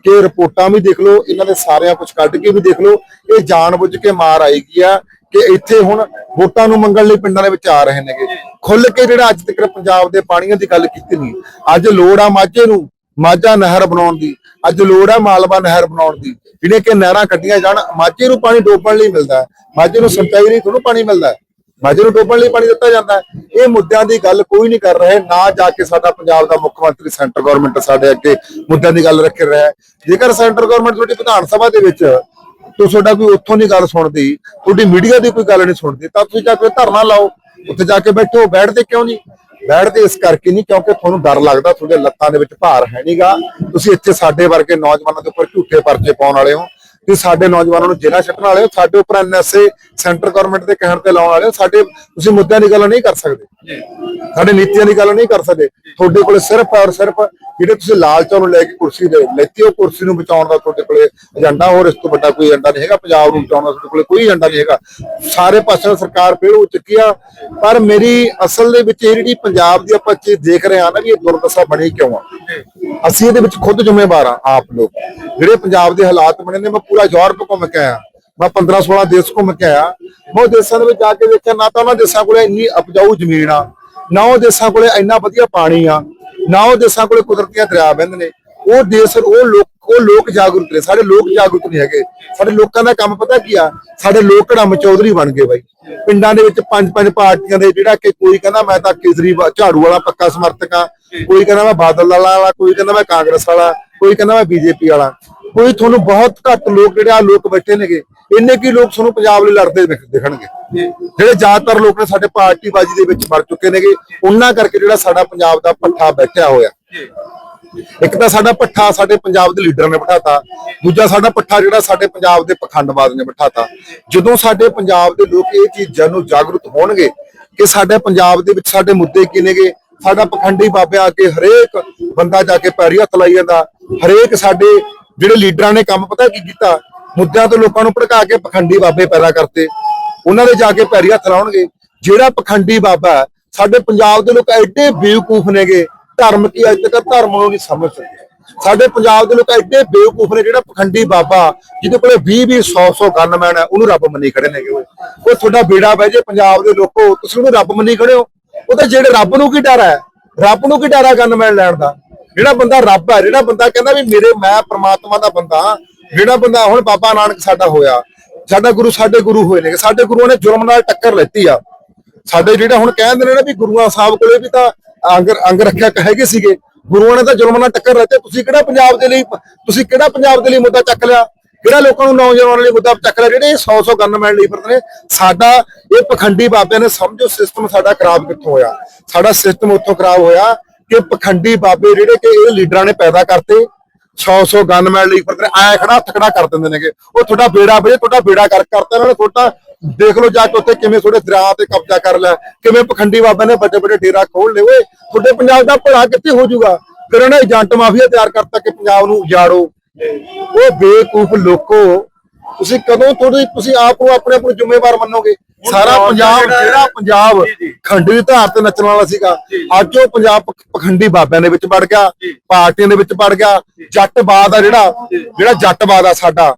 ਕਿ ਰਿਪੋਰਟਾਂ ਵੀ ਦੇਖ ਲਓ ਇਹਨਾਂ ਦੇ ਸਾਰਿਆਂ ਕੁਝ ਕੱਢ ਕੇ ਵੀ ਦੇਖ ਲਓ ਇਹ ਜਾਣਬੁੱਝ ਕੇ ਮਾਰ ਆਏਗੀ ਆ। ਕਿ ਇੱਥੇ ਹੁਣ ਵੋਟਾਂ ਨੂੰ ਮੰਗਣ ਲਈ ਪਿੰਡਾਂ ਦੇ ਵਿੱਚ ਆ ਰਹੇ ਨੇਗੇ। ਖੁੱਲ ਕੇ ਜਿਹੜਾ ਅੱਜ ਤੱਕ ਪੰਜਾਬ ਦੇ ਪਾਣੀਆਂ ਦੀ ਗੱਲ ਕੀਤੀ ਨਹੀਂ। ਅੱਜ ਲੋੜ ਆ ਮਾਝੇ ਨੂੰ ਮਾਝਾ ਨਹਿਰ ਬਣਾਉਣ ਦੀ। ਅੱਜ ਲੋੜ ਆ ਮਾਲਵਾ ਨਹਿਰ ਬਣਾਉਣ ਦੀ। ਜਿਹੜੇ ਕਿ ਨਹਿਰਾਂ ਕੱਢੀਆਂ ਜਾਣ, ਮਾਝੇ ਨੂੰ ਪਾਣੀ ਡੋਪਣ ਲਈ ਮਿਲਦਾ ਮਾਝੇ ਨੂੰ ਸਿੰਚਾਈ ਲਈ ਤੁਹਾਨੂੰ ਪਾਣੀ ਮਿਲਦਾ ਮਾਝੇ ਨੂੰ ਡੋਬਣ ਲਈ ਪਾਣੀ ਦਿੱਤਾ ਜਾਂਦਾ ਇਹ ਮੁੱਦਿਆਂ ਦੀ ਗੱਲ ਕੋਈ ਨਹੀਂ ਕਰ ਰਹੇ, ਨਾ ਜਾ ਕੇ ਸਾਡਾ ਪੰਜਾਬ ਦਾ ਮੁੱਖ ਮੰਤਰੀ, ਸੈਂਟਰ ਗਵਰਨਮੈਂਟ ਸਾਡੇ ਅੱਗੇ ਮੁੱਦਿਆਂ ਦੀ ਗੱਲ ਰੱਖ ਰਿਹਾ ਜੇਕਰ ਸੈਂਟਰ ਗਵਰਨਮੈਂਟ ਤੁਹਾਡੀ ਵਿਧਾਨ ਸਭਾ ਦੇ ਵਿੱਚ ਤੋਂ ਤੁਹਾਡਾ ਕੋਈ ਉੱਥੋਂ ਦੀ ਗੱਲ ਸੁਣਦੀ, ਤੁਹਾਡੀ ਮੀਡੀਆ ਦੀ ਕੋਈ ਗੱਲ ਨਹੀਂ ਸੁਣਦੀ, ਤਾਂ ਤੁਸੀਂ ਜਾ ਕੇ ਧਰਨਾ ਲਾਓ, ਉੱਥੇ ਜਾ ਕੇ ਬੈਠੋ ਬੈਠਦੇ ਕਿਉਂ ਨਹੀਂ? ਬੈਠਦੇ ਇਸ ਕਰਕੇ ਨਹੀਂ ਕਿਉਂਕਿ ਤੁਹਾਨੂੰ ਡਰ ਲੱਗਦਾ, ਤੁਹਾਡੇ ਲੱਤਾਂ ਦੇ ਵਿੱਚ ਭਾਰ ਹੈ ਨਹੀਂਗਾ ਤੁਸੀਂ ਇੱਥੇ ਸਾਡੇ ਵਰਗੇ ਨੌਜਵਾਨਾਂ ਦੇ ਉੱਪਰ ਝੂਠੇ ਪਰਚੇ ਪਾਉਣ ਵਾਲੇ ਹੋ। ਕਿ ਸਾਡੇ ਨੌਜਵਾਨਾਂ ਨੂੰ ਜੇਲ੍ਹਾਂ ਛੱਡਣ ਵਾਲੇ ਹੋ, ਸਾਡੇ ਉੱਪਰ ਐਨਐਸਏ ਸੈਂਟਰ ਗਵਰਨਮੈਂਟ ਦੇ ਕਹਿਣ ਤੇ ਲਾਉਣ ਵਾਲੇ ਹੋ, ਸਾਡੇ ਤੁਸੀਂ ਮੁੱਦਿਆਂ ਦੀ ਗੱਲ ਨਹੀਂ ਕਰ ਸਕਦੇ। ਸਾਡੇ ਨੀਤੀਆਂ ਦੀ ਗੱਲ ਨਹੀਂ ਕਰ ਸਕਦੇ। ਤੁਹਾਡੇ ਕੋਲ ਸਿਰਫ ਔਰ ਸਿਰਫ ਜਿਹੜੇ ਤੁਸੀਂ ਲਾਲਚਾਂ ਨੂੰ ਲੈ ਕੇ ਕੁਰਸੀ ਦੇ ਲੈਤੀ, ਉਹ ਕੁਰਸੀ ਨੂੰ ਬਚਾਉਣ ਦਾ ਤੁਹਾਡੇ ਕੋਲੇ ਏਜੰਡਾ ਹੋਰ ਇਸ ਤੋਂ ਵੱਡਾ ਕੋਈ ਏਜੰਡਾ ਨਹੀਂ ਹੈਗਾ। ਪੰਜਾਬ ਨੂੰ ਬਚਾਉਣ ਦਾ ਤੁਹਾਡੇ ਕੋਲੇ ਕੋਈ ਏਜੰਡਾ ਨਹੀਂ ਹੈਗਾ। ਸਾਰੇ ਪਾਸੇ ਸਰਕਾਰ ਫੇਲ ਹੋ ਚੁੱਕੀ ਆ। ਪਰ ਮੇਰੀ ਅਸਲ ਦੇ ਵਿੱਚ ਇਹ ਜਿਹੜੀ ਪੰਜਾਬ ਦੀ ਆਪਾਂ ਚੀਜ਼ ਦੇਖ ਰਹੇ ਆ ਨਾ ਵੀ ਇਹ ਦੁਰਦਸ਼ਾ ਬਣੀ ਕਿਉਂ ਆ? ਅਸੀਂ ਇਹਦੇ ਵਿੱਚ ਖੁਦ ਜ਼ਿੰਮੇਵਾਰ ਆ, ਆਪ ਲੋਕ। ਜਿਹੜੇ ਪੰਜਾਬ ਦੇ ਹਾਲਾਤ ਬਣੇ ਨੇ, ਮੈਂ ਪੂਰਾ ਯੂਰਪ ਘੁੰਮ ਕੇ ਆਇਆ। ਮੈਂ 15 16 ਦੇਸ਼ ਘੁੰਮ ਕੇ ਆਇਆ। ਮੈਂ ਉਹ ਦੇਸ਼ਾਂ ਦੇ ਵਿੱਚ ਜਾ ਕੇ ਦੇਖਿਆ ਨਾ ਤਾਂ ਉਹਨਾਂ ਦੇਸ਼ਾਂ ਕੋਲੇ ਇੰਨੀ ਉਪਜਾਊ ਜ਼ਮੀਨ ਆ, ਨਾ ਉਹ ਦੇਸ਼ਾਂ ਕੋਲੇ ਇੰਨਾ ਵਧੀਆ ਪਾਣੀ ਆ, ਨਾ ਉਹ ਦੇਸ਼ਾਂ ਕੋਲੇ ਕੁਦਰਤੀਆਂ ਦਰਿਆ ਬੰਦ ਨੇ। ਉਹ ਦੇਸ਼, ਉਹ ਲੋਕ ਉਹ ਲੋਕ ਜਾਗਰੂਕ ਨੇ, ਸਾਡੇ ਲੋਕ ਜਾਗਰੂਕ ਨਹੀਂ ਹੈਗੇ। ਸਾਡੇ ਲੋਕਾਂ ਦਾ ਕੰਮ ਪਤਾ ਕੀ ਆ? ਸਾਡੇ ਲੋਕ ਕੜਮ ਚੌਧਰੀ ਬਣ ਗਏ ਬਾਈ। ਪਿੰਡਾਂ ਦੇ ਵਿੱਚ ਪੰਜ ਪੰਜ ਪਾਰਟੀਆਂ ਦੇ ਜਿਹੜਾ ਕਿ ਕੋਈ ਕਹਿੰਦਾ ਮੈਂ ਤਾਂ ਕੇਜਰੀਵਾਲ ਝਾੜੂ ਵਾਲਾ ਪੱਕਾ ਸਮਰਥਕ ਆ, ਕੋਈ ਕਹਿੰਦਾ ਮੈਂ ਬਾਦਲ ਵਾਲਾ, ਕੋਈ ਕਹਿੰਦਾ ਮੈਂ ਕਾਂਗਰਸ ਵਾਲਾ, ਕੋਈ ਕਹਿੰਦਾ ਮੈਂ ਬੀਜੇਪੀ ਵਾਲਾ। ਕੋਈ ਤੁਹਾਨੂੰ ਬਹੁਤ ਘੱਟ ਲੋਕ ਜਿਹੜੇ ਆ, ਲੋਕ ਬੈਠੇ ਨੇਗੇ। ਇੰਨੇ ਕੀ ਲੋਕ ਤੁਹਾਨੂੰ ਪੰਜਾਬ ਲਈ ਲੜਦੇ ਦਿਖ- ਦਿਖਣਗੇ? ਜਿਹੜੇ ਜ਼ਿਆਦਾਤਰ ਲੋਕ ਨੇ ਸਾਡੇ ਪਾਰਟੀਬਾਜ਼ੀ ਦੇ ਵਿੱਚ ਵੜ ਚੁੱਕੇ ਨੇਗੇ। ਉਹਨਾਂ ਕਰਕੇ ਜਿਹੜਾ ਸਾਡਾ ਪੰਜਾਬ ਦਾ ਪੱਠਾ ਬੈਠਿਆ ਹੋਇਆ। ਇੱਕ ਤਾਂ ਸਾਡਾ ਪੱਠਾ ਸਾਡੇ ਪੰਜਾਬ ਦੇ ਲੀਡਰ ਨੇ ਬਿਠਾਤਾ। ਦੂਜਾ ਸਾਡਾ ਪੱਠਾ ਜਿਹੜਾ ਸਾਡੇ ਪੰਜਾਬ ਦੇ ਪਖੰਡਵਾਦ ਨੇ ਬਿਠਾਤਾ। ਜਦੋਂ ਸਾਡੇ ਪੰਜਾਬ ਦੇ ਲੋਕ ਇਹ ਚੀਜ਼ਾਂ ਨੂੰ ਜਾਗਰੂਕ ਹੋਣਗੇ ਕਿ ਸਾਡੇ ਪੰਜਾਬ ਦੇ ਵਿੱਚ ਸਾਡੇ ਮੁੱਦੇ ਕੀ ਨੇਗੇ ਸਾਡਾ ਪਖੰਡੀ ਬਾਬੇ ਆ ਕੇ ਹਰੇਕ ਬੰਦਾ ਜਾ ਕੇ ਪੈਰੀ ਹੱਥ ਲਾਈ ਜਾਂਦਾ। ਹਰੇਕ ਸਾਡੇ ਜਿਹੜੇ ਲੀਡਰਾਂ ਨੇ ਕੰਮ ਪਤਾ ਕੀ ਕੀਤਾ? ਮੁੱਦਿਆਂ ਤੋਂ ਲੋਕਾਂ ਨੂੰ ਭੜਕਾ ਕੇ ਪਖੰਡੀ ਬਾਬੇ ਪੈਦਾ ਕਰਤੇ। ਉਹਨਾਂ ਦੇ ਜਾ ਕੇ ਪੈਰੀ ਹੱਥ ਲਾਉਣਗੇ। ਜਿਹੜਾ ਪਖੰਡੀ ਬਾਬਾ ਸਾਡੇ ਪੰਜਾਬ ਦੇ ਲੋਕ ਐਡੇ ਬੇਵਕੂਫ ਨੇਗੇ। ਧਰਮ ਕੀ ਅੱਜ ਤੱਕ ਧਰਮ ਨੂੰ ਨਹੀਂ ਸਮਝ ਸਕੇ ਸਾਡੇ ਪੰਜਾਬ ਦੇ ਲੋਕ ਐਡੇ ਬੇਵਕੂਫ ਨੇ ਜਿਹੜਾ ਪਖੰਡੀ ਬਾਬਾ ਜਿਹਦੇ ਕੋਲੇ 20 20 100 100 ਗਨਮੈਨ ਹੈ ਉਹਨੂੰ ਰੱਬ ਮੰਨੀ ਖੜੇ ਨੇਗੇ ਉਹ ਤੁਹਾਡਾ ਬੇੜਾ ਬਹਿ ਜੇ ਪੰਜਾਬ ਦੇ ਲੋਕੋ ਤੁਸੀਂ ਉਹਨੂੰ ਰੱਬ ਮੰਨੀ ਖੜੇ ਹੋ। ਉਹ ਤਾਂ ਜਿਹੜੇ ਰੱਬ ਨੂੰ ਕੀ ਡਰ ਹੈ? ਰੱਬ ਨੂੰ ਕੀ ਡਰ ਹੈ ਗਨਮੈਨ ਲੈਣ ਦਾ? ਜਿਹੜਾ ਬੰਦਾ ਰੱਬ ਹੈ ਜਿਹੜਾ ਬੰਦਾ ਕਹਿੰਦਾ ਵੀ ਮੇਰੇ ਮੈਂ ਪ੍ਰਮਾਤਮਾ ਦਾ ਬੰਦਾ ਹਾਂ, ਜਿਹੜਾ ਬੰਦਾ ਹੁਣ ਬਾਬਾ ਨਾਨਕ ਸਾਡਾ ਹੋਇਆ, ਸਾਡਾ ਗੁਰੂ ਸਾਡੇ ਗੁਰੂ ਹੋਏ ਨੇ, ਸਾਡੇ ਗੁਰੂਆਂ ਨੇ ਜ਼ੁਲਮ ਨਾਲ ਟੱਕਰ ਲੈਤੀ ਆ। ਸਾਡੇ ਜਿਹੜੇ ਹੁਣ ਕਹਿੰਦੇ ਨੇ ਨਾ ਵੀ ਗੁਰੂਆਂ ਸਾਹਿਬ ਕੋਲੇ ਵੀ ਤਾਂ ਅੰਗ ਅੰਗ ਰੱਖਿਆ ਹੈਗੇ ਸੀਗੇ, ਗੁਰੂਆਂ ਨੇ ਤਾਂ ਜ਼ੁਲਮ ਨਾਲ ਟੱਕਰ ਲੈਤੇ, ਤੁਸੀਂ ਕਿਹੜਾ ਪੰਜਾਬ ਦੇ ਲਈ, ਤੁਸੀਂ ਕਿਹੜਾ ਪੰਜਾਬ ਦੇ ਲਈ ਮੁੱਦਾ ਚੱਕ ਲਿਆ? ਕਿਹੜਾ ਲੋਕਾਂ ਨੂੰ ਨੌਜਵਾਨਾਂ ਲਈ ਮੁੱਦਾ ਚੱਕ ਲਿਆ? ਜਿਹੜੇ 100 100 ਗਨਮੈਨ ਲਈ ਫਿਰਦੇ ਨੇ, ਸਾਡਾ ਇਹ ਪਖੰਡੀ ਬਾਬਿਆਂ ਨੇ ਸਮਝੋ ਸਿਸਟਮ ਸਾਡਾ ਖਰਾਬ ਕਿੱਥੋਂ ਹੋਇਆ? ਸਾਡਾ ਸਿਸਟਮ ਉੱਥੋਂ ਖਰਾਬ ਹੋਇਆ ਕਿ ਪਖੰਡੀ ਬਾਬੇ ਜਿਹੜੇ ਕਿ ਇਹ ਲੀਡਰਾਂ ਨੇ ਪੈਦਾ ਕਰਤੇ 100 100 ਗਨਮੈਨ ਲਈ ਫਿਰਦੇ ਐ ਖੜਾ ਹੱਥ ਖੜਾ ਕਰ ਦਿੰਦੇ ਨੇਗੇ। ਉਹ ਤੁਹਾਡਾ ਬੇੜਾ ਬਜੇ ਤੁਹਾਡਾ ਬੇੜਾ ਕਰ ਕਰਤਾ ਇਹਨਾਂ ਨੇ ਤੁਹਾਡਾ ਦੇਖ ਲਓ ਜਾ ਕੇ ਉੱਥੇ ਕਿਵੇਂ ਤੁਹਾਡੇ ਦਰਿਆ ਤੇ ਕਬਜ਼ਾ ਕਰ ਲਿਆ। ਕਿਵੇਂ ਪਖੰਡੀ ਬਾਬੇ ਨੇ ਵੱਡੇ ਵੱਡੇ ਡੇਰਾ ਖੋਲ ਲਏ। ਓਏ, ਤੁਹਾਡੇ ਪੰਜਾਬ ਦਾ ਭਲਾ ਕਿੱਥੇ ਹੋ ਜਾਊਗਾ? ਫਿਰ ਉਹਨਾਂ ਏਜੰਟ ਮਾਫੀਆ ਤਿਆਰ ਕਰਤਾ ਕਿ ਪੰਜਾਬ ਨੂੰ ਉਜਾੜੋ। ਉਹ ਬੇਕੂਫ ਲੋਕੋ ਤੁਸੀਂ ਕਦੋਂ ਥੋੜੀ ਤੁਸੀਂ ਆਪ ਨੂੰ ਆਪਣੇ ਆਪ ਨੂੰ ਜ਼ਿੰਮੇਵਾਰ ਮੰਨੋਗੇ? ਸਾਰਾ ਪੰਜਾਬ ਜਿਹੜਾ ਪੰਜਾਬ ਖੰਡੀ ਧਾਰ ਤੇ ਨੱਚਣ ਵਾਲਾ ਸੀਗਾ ਅੱਜ ਉਹ ਪੰਜਾਬ ਪਖ- ਪਖੰਡੀ ਬਾਬਿਆਂ ਦੇ ਵਿੱਚ ਵੜ ਗਿਆ ਪਾਰਟੀਆਂ ਦੇ ਵਿੱਚ ਵੜ ਗਿਆ। ਜੱਟਵਾਦ ਆ ਜਿਹੜਾ ਜਿਹੜਾ ਜੱਟਵਾਦ ਆ ਸਾਡਾ।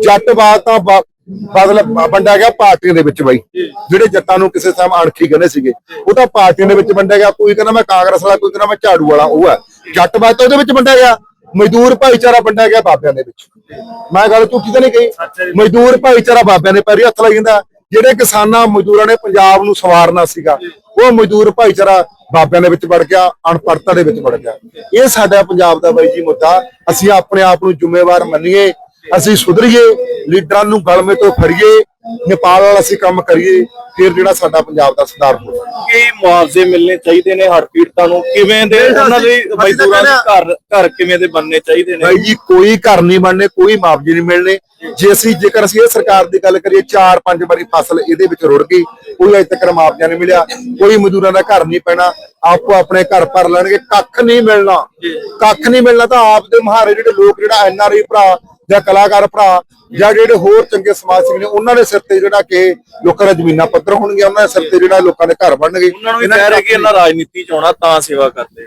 ਜੱਟਵਾਦ ਤਾਂ ਬਦਲ ਵੰਡਿਆ ਗਿਆ ਪਾਰਟੀਆਂ ਦੇ ਵਿੱਚ ਬਾਈ। ਜਿਹੜੇ ਜੱਟਾਂ ਨੂੰ ਕਿਸੇ ਸਮੇਂ ਅਣਖੀ ਕਹਿੰਦੇ ਸੀਗੇ ਉਹ ਤਾਂ ਪਾਰਟੀਆਂ ਦੇ ਵਿੱਚ ਵੰਡਿਆ ਗਿਆ। ਕੋਈ ਕਹਿੰਦਾ ਮੈਂ ਕਾਂਗਰਸ ਵਾਲਾ ਕੋਈ ਕਹਿੰਦਾ ਮੈਂ ਝਾੜੂ ਵਾਲਾ ਉਹ ਹੈ। ਜੱਟਵਾਦ ਤਾਂ ਉਹਦੇ ਵਿੱਚ ਵੰਡਿਆ ਗਿਆ। ਮਜ਼ਦੂਰ ਭਾਈਚਾਰਾ ਵੰਡਿਆ ਗਿਆ ਬਾਬਿਆਂ ਦੇ ਵਿੱਚ। ਮੈਂ ਗੱਲ ਝੂਠੀ ਤਾਂ ਨਹੀਂ ਕਹੀ। ਮਜ਼ਦੂਰ ਭਾਈਚਾਰਾ ਬਾਬਿਆਂ ਨੇ ਪੈਰੀ ਹੱਥ ਲਾਈ ਜਾਂਦਾ ਜਿਹੜੇ ਕਿਸਾਨਾਂ ਮਜ਼ਦੂਰਾਂ ਨੇ ਪੰਜਾਬ ਨੂੰ ਸਵਾਰਨਾ ਸੀਗਾ ਉਹ ਮਜ਼ਦੂਰ ਭਾਈਚਾਰਾ ਬਾਬਿਆਂ ਦੇ ਵਿੱਚ ਵੜ ਗਿਆ ਅਨਪੜਤਾ ਦੇ ਵਿੱਚ ਵੜ ਗਿਆ। ਇਹ ਸਾਡਾ ਪੰਜਾਬ ਦਾ ਬਾਈ ਜੀ ਮੁੱਦਾ। ਅਸੀਂ ਆਪਣੇ ਆਪ ਨੂੰ ਜ਼ਿੰਮੇਵਾਰ ਮੰਨੀਏ ਅਸੀਂ ਸੁਧਰੀਏ ਲੀਡਰਾਂ ਨੂੰ ਗਲਮੇ ਤੋਂ ਫੜੀਏ ਨੇਪਾਲ ਵਾਲਾ ਅਸੀਂ ਕੰਮ ਕਰੀਏ ਫਿਰ ਜਿਹੜਾ ਸਾਡਾ ਪੰਜਾਬ ਦਾ ਸੁਧਾਰ ਹੋ ਸਕਦਾ ਕੀ ਮੁਆਵਜ਼ੇ ਮਿਲਣੇ ਚਾਹੀਦੇ ਨੇ ਹੜ੍ਹ ਪੀੜਤਾਂ ਨੂੰ? ਕਿਵੇਂ ਦੇ ਉਹਨਾਂ ਦੇ ਮਜ਼ਦੂਰਾਂ ਦੇ ਘਰ ਘਰ ਕਿਵੇਂ ਦੇ ਬਣਨੇ ਚਾਹੀਦੇ ਨੇ? ਭਾਈ ਜੀ ਕੋਈ ਘਰ ਨਹੀਂ ਬਣਨੇ ਕੋਈ ਮੁਆਵਜ਼ੇ ਨਹੀਂ ਮਿਲਣੇ। ਜੇ ਅਸੀਂ ਜੇਕਰ ਅਸੀਂ ਇਹ ਸਰਕਾਰ ਦੀ ਗੱਲ ਕਰੀਏ ਚਾਰ ਪੰਜ ਵਾਰੀ ਫਸਲ ਇਹਦੇ ਵਿੱਚ ਰੁੜ ਗਈ ਕੋਈ ਅਜੇ ਤੱਕ ਮੁਆਵਜ਼ਾ ਨਹੀਂ ਮਿਲਿਆ ਕੋਈ ਮਜ਼ਦੂਰਾਂ ਦਾ ਘਰ ਨਹੀਂ ਪੈਣਾ ਆਪੋ ਆਪਣੇ ਘਰ ਭਰ ਲੈਣਗੇ ਕੱਖ ਨਹੀਂ ਮਿਲਣਾ। ਕੱਖ ਨਹੀਂ ਮਿਲਣਾ ਤਾਂ ਆਪ ਦੇ ਮਹਾਰੇ ਜਿਹੜੇ ਲੋਕ ਜਿਹੜਾ ਐਨਆਰਆਈ ਭਰਾ ਜਾਂ ਕਲਾਕਾਰ ਭਰਾ ਜਾਂ ਜਿਹੜੇ ਹੋਰ ਚੰਗੇ ਸਮਾਜ ਸੇਵੀ ਨੇ ਉਹਨਾਂ ਦੇ ਸਿਰ ਤੇ ਜਿਹੜਾ ਕਿ ਲੋਕਾਂ ਦਾ ਜ਼ਮੀਨਾਂ ਪੱਧਰ ਹੋਣਗੀਆਂ ਉਹਨਾਂ ਦੇ ਸਿਰ ਤੇ ਜਿਹੜਾ ਲੋਕਾਂ ਦੇ ਘਰ ਬਣਨਗੇ। ਉਹਨਾਂ ਨੂੰ ਕਹਿ ਰਹੇ ਕਿ ਇਹਨਾਂ ਰਾਜਨੀਤੀ ਚ ਆਉਣਾ ਤਾਂ ਸੇਵਾ ਕਰਦੇ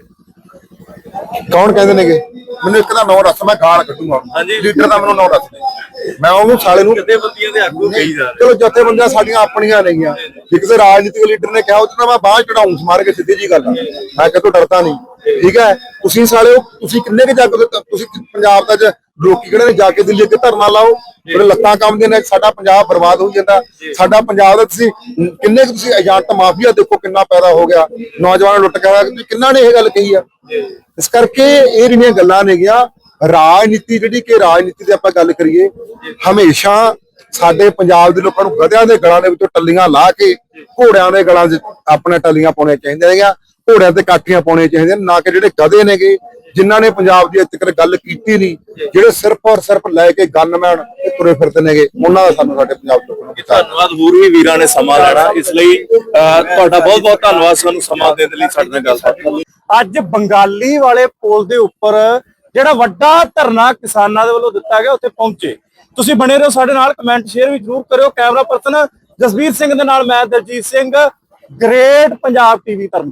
ਕੌਣ ਕਹਿੰਦੇ ਨੇਗੇ? ਮੈਨੂੰ ਇੱਕ ਦਾ ਨਾਂ ਦੱਸ ਮੈਂ ਗਾਲ ਕੱਢੂਗਾ। ਲੀਡਰ ਦਾ ਮੈਨੂੰ ਨਾਂ ਦੱਸ ਦੇ। ਮੈਂ ਉਹਨੂੰ ਸਾਲੇ ਨੂੰ ਕਿਤੇ ਬੰਦੀਆਂ ਦੇ ਆਗੂ ਕਹੀ ਜਾ ਰਹੇ। ਚਲੋ ਜਥੇਬੰਦੀਆਂ ਸਾਡੀਆਂ ਆਪਣੀਆਂ ਨੇਗੀਆਂ। ਜੇ ਕਿਸੇ ਰਾਜਨੀਤਿਕ ਲੀਡਰ ਨੇ ਕਿਹਾ ਉਹ ਤਾਂ ਮੈਂ ਬਾਹਰ ਚੜਾਉਂ ਮਾਰ ਕੇ ਸਿੱਧੀ ਜੀ ਗੱਲ। ਮੈਂ ਕਿਤੋਂ ਡਰਦਾ ਨਹੀਂ। ਠੀਕ ਹੈ? ਤੁਸੀਂ ਸਾਲੇ ਤੁਸੀਂ ਕਿੰਨੇ ਕੁ ਜੱਗ ਤੁਸੀਂ ਪੰਜਾਬ ਦਾ ਜ- ਲੋਕੀ ਕਿਹੜੇ ਨੇ ਜਾ ਕੇ ਦਿੱਲੀ ਅੱਗੇ ਧਰਨਾ ਲਾਓ ਉਹਦੇ ਲੱਤਾਂ ਕੰਮਦੇ ਨੇ ਸਾਡਾ ਪੰਜਾਬ ਬਰਬਾਦ ਹੋ ਜਾਂਦਾ। ਸਾਡਾ ਪੰਜਾਬ ਦਾ ਤੁਸੀਂ ਕਿੰਨੇ ਤੁਸੀਂ ਏਜੰਟ ਮਾਫੀਆ ਦੇਖੋ ਕਿੰਨਾ ਪੈਦਾ ਹੋ ਗਿਆ। ਨੌਜਵਾਨ ਲੁੱਟ ਕੇ ਤੁਸੀਂ ਕਿੰਨਾ ਨੇ ਇਹ ਗੱਲ ਕਹੀ ਆ? ਇਸ ਕਰਕੇ ਇਹ ਜਿਹੜੀਆਂ ਗੱਲਾਂ ਨੇਗੀਆਂ ਰਾਜਨੀਤੀ ਜਿਹੜੀ ਕਿ ਰਾਜਨੀਤੀ ਦੀ ਆਪਾਂ ਗੱਲ ਕਰੀਏ ਹਮੇਸ਼ਾ ਸਾਡੇ ਪੰਜਾਬ ਦੇ ਲੋਕਾਂ ਨੂੰ ਗਧਿਆਂ ਦੇ ਗਲਾਂ ਦੇ ਵਿੱਚੋਂ ਟੱਲੀਆਂ ਲਾ ਕੇ ਘੋੜਿਆਂ ਦੇ ਗਲਾਂ 'ਚ ਆਪਣੇ ਟੱਲੀਆਂ ਪਾਉਣੀਆਂ ਚਾਹੀਦੀਆਂ ਨੇਗੀਆਂ ਘੋੜਿਆਂ ਤੇ ਕਾਠੀਆਂ ਪਾਉਣੀਆਂ ਚਾਹੀਦੀਆਂ ਨੇ, ਨਾ ਕਿ ਜਿਹੜੇ ਗਧੇ ਨੇਗੇ ਜਿਨ੍ਹਾਂ ਨੇ ਪੰਜਾਬ ਦੀ ਅੱਜ ਤੱਕ ਗੱਲ ਕੀਤੀ ਨਹੀਂ ਜਿਹੜੇ ਸਿਰਫ ਔਰ ਸਿਰਫ ਲੈ ਕੇ ਗਨਮੈਨ ਤੁਰੇ ਫਿਰਦੇ ਨੇਗੇ ਉਹਨਾਂ ਦਾ ਸਾਨੂੰ ਸਾਡੇ ਪੰਜਾਬ ਤੋਂ ਕੋਈ ਧੰਨਵਾਦ ਹੋਰ ਵੀ ਵੀਰਾਂ ਨੇ ਸਮਾਂ ਲੈਣਾ। ਇਸ ਲਈ ਤੁਹਾਡਾ ਬਹੁਤ ਬਹੁਤ ਧੰਨਵਾਦ ਸਾਨੂੰ ਸਮਾਂ ਦੇਣ ਦੇ ਲਈ ਸਾਡੇ ਨਾਲ ਗੱਲਬਾਤ ਕਰਨ ਲਈ। ਅੱਜ ਬੰਗਾਲੀ ਵਾਲੇ ਪੁਲ ਦੇ ਉੱਪਰ ਜਿਹੜਾ ਵੱਡਾ ਧਰਨਾ ਕਿਸਾਨਾਂ ਦੇ ਵੱਲੋਂ ਦਿੱਤਾ ਗਿਆ ਉੱਥੇ ਪਹੁੰਚੇ। ਤੁਸੀਂ ਬਣੇ ਰਹੋ ਸਾਡੇ ਨਾਲ ਕਮੈਂਟ ਸ਼ੇਅਰ ਵੀ ਜ਼ਰੂਰ ਕਰਿਓ। ਕੈਮਰਾ ਪਰਸਨ ਜਸਵੀਰ ਸਿੰਘ ਦੇ ਨਾਲ ਮੈਂ ਦਲਜੀਤ ਸਿੰਘ ਗ੍ਰੇਟ ਪੰਜਾਬ ਟੀਵੀ ਧਰਮ